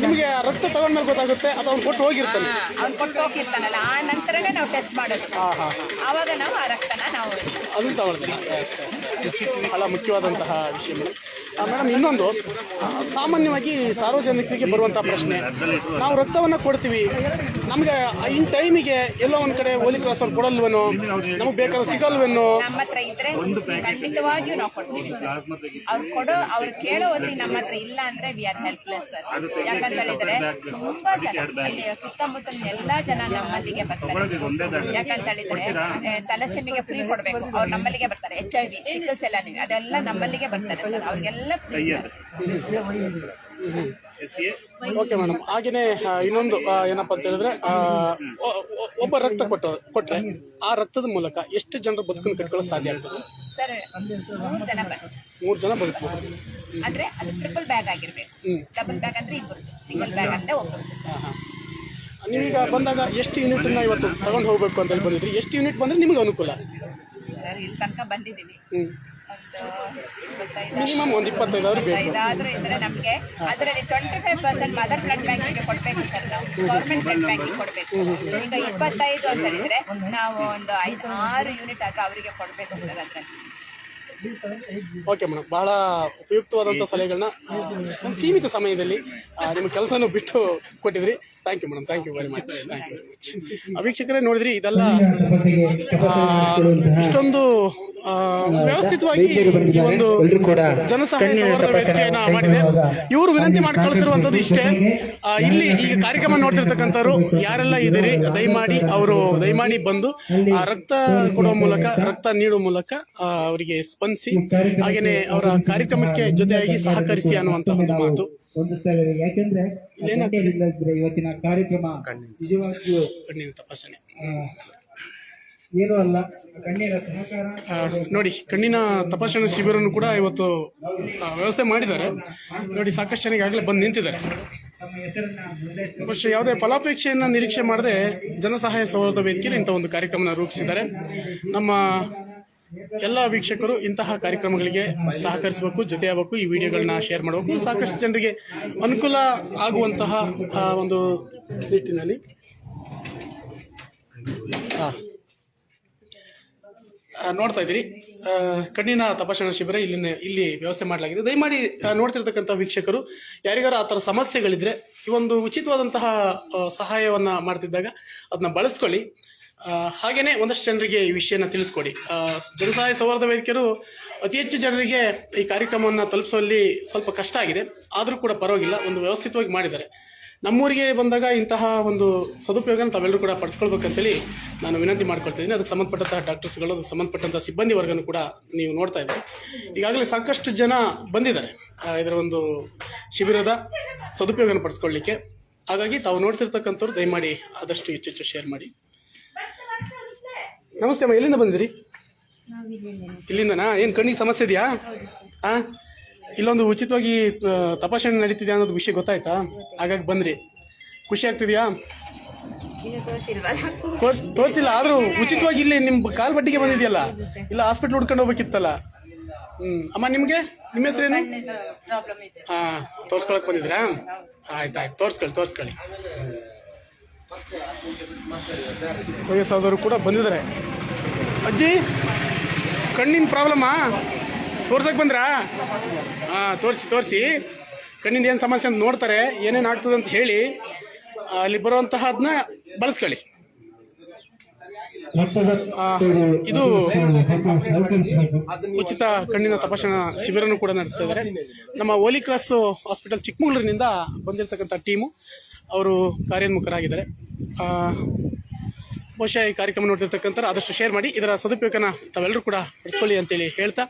ನಿಮಗೆ ರಕ್ತ ತಗೊಂಡ್ಮೇಲೆ ಗೊತ್ತಾಗುತ್ತೆ ಅಥವಾ ಅವ್ನು ಕೊಟ್ಟು ಹೋಗಿರ್ತಾನೆ. ಅವ್ನು ಕೊಟ್ಟು ಹೋಗಿರ್ತಾನಲ್ಲ ಆ ನಂತರನೇ ನಾವು ಟೆಸ್ಟ್ ಮಾಡೋದು. ಆವಾಗ ನಾವು ಆ ರಕ್ತನ ನಾವು ಅದನ್ನು ಎಸ್ ಬಹಳ ಮುಖ್ಯವಾದಂತಹ ವಿಷಯ ಮೇಡಮ್ ಮೇಡಮ್, ಇನ್ನೊಂದು ಸಾಮಾನ್ಯವಾಗಿ ಸಾರ್ವಜನಿಕರಿಗೆ ಬರುವಂತಹ ಪ್ರಶ್ನೆ. ನಾವು ರಕ್ತವನ್ನ ಕೊಡ್ತೀವಿ. ನಮಗೆ ಇನ್ ಟೈಮಿಗೆ ಎಲ್ಲೋ ಒಂದ್ ಕಡೆ ಹೋಲಿ ಕ್ರಾಸ್ ಅವ್ರು ಕೊಡಲ್ವೇನೋ? ನಮಗೆ ಬೇಕಾದ್ರೆ ಸಿಗಲ್ವೇನೋ? ನಮ್ಮ ಹತ್ರ ಇದ್ರೆ ಖಂಡಿತವಾಗಿಯೂ ನಾವು ಕೊಡ್ತೀವಿ ಸರ್. ಅವ್ರು ಕೊಡೋ, ಅವ್ರು ಕೇಳೋ ಹೊತ್ತಿಗೆ ನಮ್ಮ ಹತ್ರ ಇಲ್ಲ ಅಂದ್ರೆ ವಿ ಆರ್ ಹೆಲ್ಪ್ಲೆಸ್ ಸರ್. ಯಾಕಂತ ಹೇಳಿದ್ರೆ ತುಂಬಾ ಜನ, ಅಲ್ಲಿ ಸುತ್ತಮುತ್ತಲಿನ ಎಲ್ಲಾ ಜನ ನಮ್ಮಲ್ಲಿಗೆ ಬರ್ತಾರೆ. ಯಾಕಂತ ಹೇಳಿದ್ರೆ ತಲಸೆಮಿಗೆ ಫ್ರೀ ಕೊಡ್ಬೇಕು. ಅವ್ರು ನಮ್ಮಲ್ಲಿಗೆ ಬರ್ತಾರೆ. ಎಚ್ ಐ ವಿ ಸಿಂಗಲ್ಸ್ ಎಲ್ಲ ಅದೆಲ್ಲ ನಮ್ಮಲ್ಲಿಗೆ ಬರ್ತಾರೆ ಸರ್. ಅವ್ರಿಗೆಲ್ಲ ಫ್ರೀ ಓಕೆ ಮೇಡಮ್ ಹಾಗೆಯೇ ಇನ್ನೊಂದು ಏನಪ್ಪ ಅಂತ ಹೇಳಿದ್ರೆ ಒಬ್ಬ ರಕ್ತ ಕೊಟ್ಟು ಕೊಟ್ರೆ ಆ ರಕ್ತದ ಮೂಲಕ ಎಷ್ಟು ಜನರ ಬದುಕನ್ನು ಕಟ್ಕೊಳ್ಳೋಕೆ ಸಾಧ್ಯ ಆಗ್ತದೆ? ಸರ್ ಮೂರು ಜನ ಬದುಕ ಮೂರು ಜನ ಬದುಕ್ಬೋದು. ಅಂದ್ರೆ ಅದು ಟ್ರಿಪಲ್ ಬ್ಯಾಗ್ ಆಗಿರ್ಬೇಕು. ಡಬಲ್ ಬ್ಯಾಗ್ ಅಂದ್ರೆ ಇಬ್ಬರದು ಸಿಂಗಲ್ ಬ್ಯಾಗ್ ಅಂದ್ರೆ ಒಬ್ಬರದು ಸರ್. ನೀವೀಗ ಬಂದಾಗ ಎಷ್ಟು ಯೂನಿಟನ್ನು ಇವತ್ತು ತಗೊಂಡು ಹೋಗ್ಬೇಕು ಅಂತ ಹೇಳಿ ಬಂದಿದ್ರಿ. ಎಷ್ಟು ಯೂನಿಟ್ ಬಂದ್ರೆ ನಿಮಗೆ ಅನುಕೂಲ? ಸರ್ ಇಲ್ಲಿ ತನಕ ಬಂದಿದ್ದೀವಿ ಹ್ಞೂ ಒಂದು ಇಪ್ಪತ್ತೈದು ಅವ್ರು ಬೇಕು. ಇದಾದ್ರೂ ಇದ್ರೆ ನಮಗೆ ಅದರಲ್ಲಿ twenty five percent mother blood ಬ್ಯಾಂಕಿಗೆ ಕೊಡಬೇಕು ಸರ್ ನಾವು ಗೌರ್ಮೆಂಟ್ ಬ್ಲಡ್ ಬ್ಯಾಂಕಿಗೆ ಕೊಡಬೇಕು. ಈಗ ಇಪ್ಪತ್ತೈದು ಅಂತ ಹೇಳಿದ್ರೆ ನಾವು ಒಂದು ಐದು ಆರು ಯೂನಿಟ್ ಆದ್ರೆ ಅವರಿಗೆ ಕೊಡಬೇಕು ಸರ್ ಅದರಲ್ಲಿ. ಓಕೆ ಮೇಡಮ್ ಬಹಳ ಉಪಯುಕ್ತವಾದಂಥ ಸಲಹೆಗಳನ್ನ ಒಂದು ಸೀಮಿತ ಸಮಯದಲ್ಲಿ ನಿಮ್ಮ ಕೆಲಸನೂ ಬಿಟ್ಟು ಕೊಟ್ಟಿದ್ರಿ. Thank you madam thank you very much thank you very much ವೀಕ್ಷಕರೇ ನೋಡಿದ್ರಿ ಇದೆಲ್ಲ ಇಷ್ಟೊಂದು ವ್ಯವಸ್ಥಿತವಾಗಿ ಈ ಒಂದು ಜನಸಹಾಯ ವೇದಿಕೆಯನ್ನ ಮಾಡಿದೆ. ಇವರು ವಿನಂತಿ ಮಾಡ್ಕೊಳ್ತಿರುವಂತದ್ದು ಇಷ್ಟೇ. ಇಲ್ಲಿ ಈಗ ಕಾರ್ಯಕ್ರಮ ನೋಡ್ತಿರ್ತಕ್ಕಂಥವ್ರು ಯಾರೆಲ್ಲ ಇದ್ದೀರಿ ದಯಮಾಡಿ ಅವರು ದಯಮಾಡಿ ಬಂದು ಆ, ರಕ್ತ ಕೊಡುವ ಮೂಲಕ ರಕ್ತ ನೀಡುವ ಮೂಲಕ ಆ, ಅವರಿಗೆ ಸ್ಪಂದಿಸಿ ಹಾಗೇನೆ ಅವರ ಕಾರ್ಯಕ್ರಮಕ್ಕೆ ಜೊತೆಯಾಗಿ ಸಹಕರಿಸಿ ಅನ್ನುವಂತಹ ಒಂದು ಮಾತು. ಹೊಂದಿಸ್ತಾ ಇದ್ದಾರೆ ಯಾಕೆಂದ್ರೆ ಇಲ್ಲದಿದ್ರೆ ಇವತ್ತಿನ ಕಾರ್ಯಕ್ರಮ ನಿಜವಾಗಿಯೂ ಕಣ್ಣಿನ ತಪಾಸಣೆ. ಏನು ಅಲ್ಲ. ಕಣ್ಣಿನ ಸಹಕಾರ. ನೋಡಿ ಕಣ್ಣಿನ ತಪಾಸಣೆ ಶಿಬಿರನ್ನು ಕೂಡ ಇವತ್ತು ವ್ಯವಸ್ಥೆ ಮಾಡಿದ್ದಾರೆ. ನೋಡಿ ಸಾಕಷ್ಟು ಜನ ಈಗಾಗಲೇ ಬಂದು ನಿಂತಿದ್ದಾರೆ. ಬಹುಶಃ ಯಾವುದೇ ಫಲಾಪೇಕ್ಷೆಯನ್ನು ನಿರೀಕ್ಷೆ ಮಾಡದೆ ಜನಸಹಾಯ ಸೌಹಾರ್ದ ವೇದಿಕೆಯಲ್ಲಿ ಇಂಥ ಒಂದು ಕಾರ್ಯಕ್ರಮನ ರೂಪಿಸಿದ್ದಾರೆ. ನಮ್ಮ ಎಲ್ಲ ವೀಕ್ಷಕರು ಇಂತಹ ಕಾರ್ಯಕ್ರಮಗಳಿಗೆ ಸಹಕರಿಸಬೇಕು, ಜೊತೆಯಾಗಬೇಕು. ಈ ವಿಡಿಯೋಗಳನ್ನ ಶೇರ್ ಮಾಡಬೇಕು. ಸಾಕಷ್ಟು ಜನರಿಗೆ ಅನುಕೂಲ ಆಗುವಂತಹ ಒಂದು ನಿಟ್ಟಿನಲ್ಲಿ. ನೋಡ್ತಾ ಇದ್ದೀರಿ. ಕಣ್ಣಿನ ತಪಾಸಣಾ ಶಿಬಿರ ಇಲ್ಲಿ ಇಲ್ಲಿ ವ್ಯವಸ್ಥೆ ಮಾಡಲಾಗಿದೆ. ದಯಮಾಡಿ ನೋಡ್ತಿರ್ತಕ್ಕಂಥ ವೀಕ್ಷಕರು, ಯಾರಿಗಾರು ಆ ಥರ ಸಮಸ್ಯೆಗಳಿದ್ರೆ ಈ ಒಂದು ಉಚಿತವಾದಂತಹ ಸಹಾಯವನ್ನ ಮಾಡ್ತಿದ್ದಾಗ ಅದನ್ನ ಬಳಸ್ಕೊಳ್ಳಿ. ಆ, ಹಾಗೇನೆ ಒಂದಷ್ಟು ಜನರಿಗೆ ಈ ವಿಷಯನ ತಿಳಿಸ್ಕೊಡಿ. ಜನಸಹಾಯ ಸೌಹಾರ್ದ ವೇದಿಕೆಯರು ಅತಿ ಹೆಚ್ಚು ಜನರಿಗೆ ಈ ಕಾರ್ಯಕ್ರಮವನ್ನು ತಲುಪಿಸುವಲ್ಲಿ ಸ್ವಲ್ಪ ಕಷ್ಟ ಆಗಿದೆ. ಆದರೂ ಕೂಡ ಪರವಾಗಿಲ್ಲ ಒಂದು ವ್ಯವಸ್ಥಿತವಾಗಿ ಮಾಡಿದ್ದಾರೆ. ನಮ್ಮೂರಿಗೆ ಬಂದಾಗ ಇಂತಹ ಒಂದು ಸದುಪಯೋಗನ ತಾವೆಲ್ಲರೂ ಕೂಡ ಪಡಿಸ್ಕೊಳ್ಬೇಕಂತೇಳಿ ನಾನು ವಿನಂತಿ ಮಾಡ್ಕೊಳ್ತಿದ್ದೀನಿ. ಅದಕ್ಕೆ ಸಂಬಂಧಪಟ್ಟಂತಹ ಡಾಕ್ಟರ್ಸ್ಗಳು ಅದಕ್ಕೆ ಸಂಬಂಧಪಟ್ಟಂತಹ ಸಿಬ್ಬಂದಿ ವರ್ಗನೂ ಕೂಡ ನೀವು ನೋಡ್ತಾ ಇದ್ದೀರಿ. ಈಗಾಗಲೇ ಸಾಕಷ್ಟು ಜನ ಬಂದಿದ್ದಾರೆ. ಇದರ ಒಂದು ಶಿಬಿರದ ಸದುಪಯೋಗನ ಪಡಿಸ್ಕೊಳ್ಳಿಕ್ಕೆ ಹಾಗಾಗಿ ತಾವು ನೋಡ್ತಿರ್ತಕ್ಕಂಥವ್ರು ದಯಮಾಡಿ ಆದಷ್ಟು ಹೆಚ್ಚೆಚ್ಚು ಶೇರ್ ಮಾಡಿ. ನಮಸ್ತೆ ಅಮ್ಮ ಎಲ್ಲಿಂದ ಬಂದಿದ್ರಿ? ಇಲ್ಲಿಂದನಾ? ಏನು ಕಣ್ಣಿಗೆ ಸಮಸ್ಯೆ ಇದೆಯಾ? ಆ? ಇಲ್ಲೊಂದು ಉಚಿತವಾಗಿ ತಪಾಸಣೆ ನಡೀತಿದೆ ಅನ್ನೋದು ವಿಷಯ ಗೊತ್ತಾಯ್ತಾ? ಹಾಗಾಗಿ ಬಂದ್ರಿ. ಖುಷಿ ಆಗ್ತಿದ್ಯಾ? ತೋರ್ಸ್ ತೋರಿಸಿಲ್ಲ ಆದರೂ ಉಚಿತವಾಗಿ ಇಲ್ಲಿ ನಿಮ್ಮ ಕಾಲ್ ಬಡ್ಡಿಗೆ ಬಂದಿದೆಯಲ್ಲ? ಇಲ್ಲ ಹಾಸ್ಪಿಟ್ಲ್ ಹುಡ್ಕೊಂಡು ಹೋಗ್ಬೇಕಿತ್ತಲ್ಲ? ಹ್ಞೂ ಅಮ್ಮ ನಿಮಗೆ? ನಿಮ್ಮ ಹೆಸರೇನು? ಹಾಂ ಇದೆ ಹಾ ಆಯ್ತು ಬಂದಿದ್ರಾ ಆಯ್ತಾಯ್ತು ತೋರ್ಸ್ಕೊಳ್ಳಿ ತೋರ್ಸ್ಕೊಳ್ಳಿ. ವಯಸ್ಸಾದವರು ಕೂಡ ಬಂದಿದ್ದಾರೆ. ಅಜ್ಜಿ, ಕಣ್ಣಿನ ಪ್ರಾಬ್ಲಮ್ಮಾ ತೋರ್ಸಕ್ ಬಂದ್ರಾ? ಹಾಂ ತೋರಿಸಿ ತೋರಿಸಿ. ಕಣ್ಣಿಂದ ಏನು ಸಮಸ್ಯೆ ಅಂತ ನೋಡ್ತಾರೆ, ಏನೇನು ಆಗ್ತದೆ ಅಂತ ಹೇಳಿ, ಅಲ್ಲಿ ಬರುವಂತಹದನ್ನ ಬಳಸ್ಕೊಳ್ಳಿ. ಇದು ಉಚಿತ ಕಣ್ಣಿನ ತಪಾಸಣಾ ಶಿಬಿರನೂ ಕೂಡ ನಡೆಸ್ತಾ ಇದ್ದಾರೆ. ನಮ್ಮ ಓಲಿ ಕ್ರಾಸ್ ಹಾಸ್ಪಿಟಲ್ ಚಿಕ್ಕಮಗಳೂರಿನಿಂದ ಬಂದಿರತಕ್ಕಂಥ ಟೀಮು. ಅವರು ಕಾರ್ಯೋನ್ಮುಖರಾಗಿದ್ದಾರೆ. ಬಹುಶಃ ಈ ಕಾರ್ಯಕ್ರಮ ನೋಡ್ತಿರ್ತಕ್ಕಂಥ ಆದಷ್ಟು ಶೇರ್ ಮಾಡಿ, ಇದರ ಸದುಪಯೋಗನ ತಾವೆಲ್ಲರೂ ಕೂಡ ಪಡಿಸ್ಕೊಳ್ಳಿ ಅಂತೇಳಿ ಹೇಳ್ತಾ,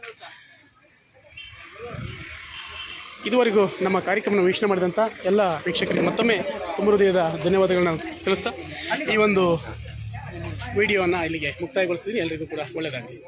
ಇದುವರೆಗೂ ನಮ್ಮ ಕಾರ್ಯಕ್ರಮವನ್ನು ವೀಕ್ಷಣೆ ಮಾಡಿದಂಥ ಎಲ್ಲ ವೀಕ್ಷಕರಿಗೆ ಮತ್ತೊಮ್ಮೆ ತುಂಬ ಹೃದಯದ ಧನ್ಯವಾದಗಳನ್ನ ತಿಳಿಸ್ತಾ, ಈ ಒಂದು ವಿಡಿಯೋವನ್ನು ಇಲ್ಲಿಗೆ ಮುಕ್ತಾಯಗೊಳಿಸಿದ್ದೀನಿ. ಎಲ್ರಿಗೂ ಕೂಡ ಒಳ್ಳೆಯದಾಗಲಿ.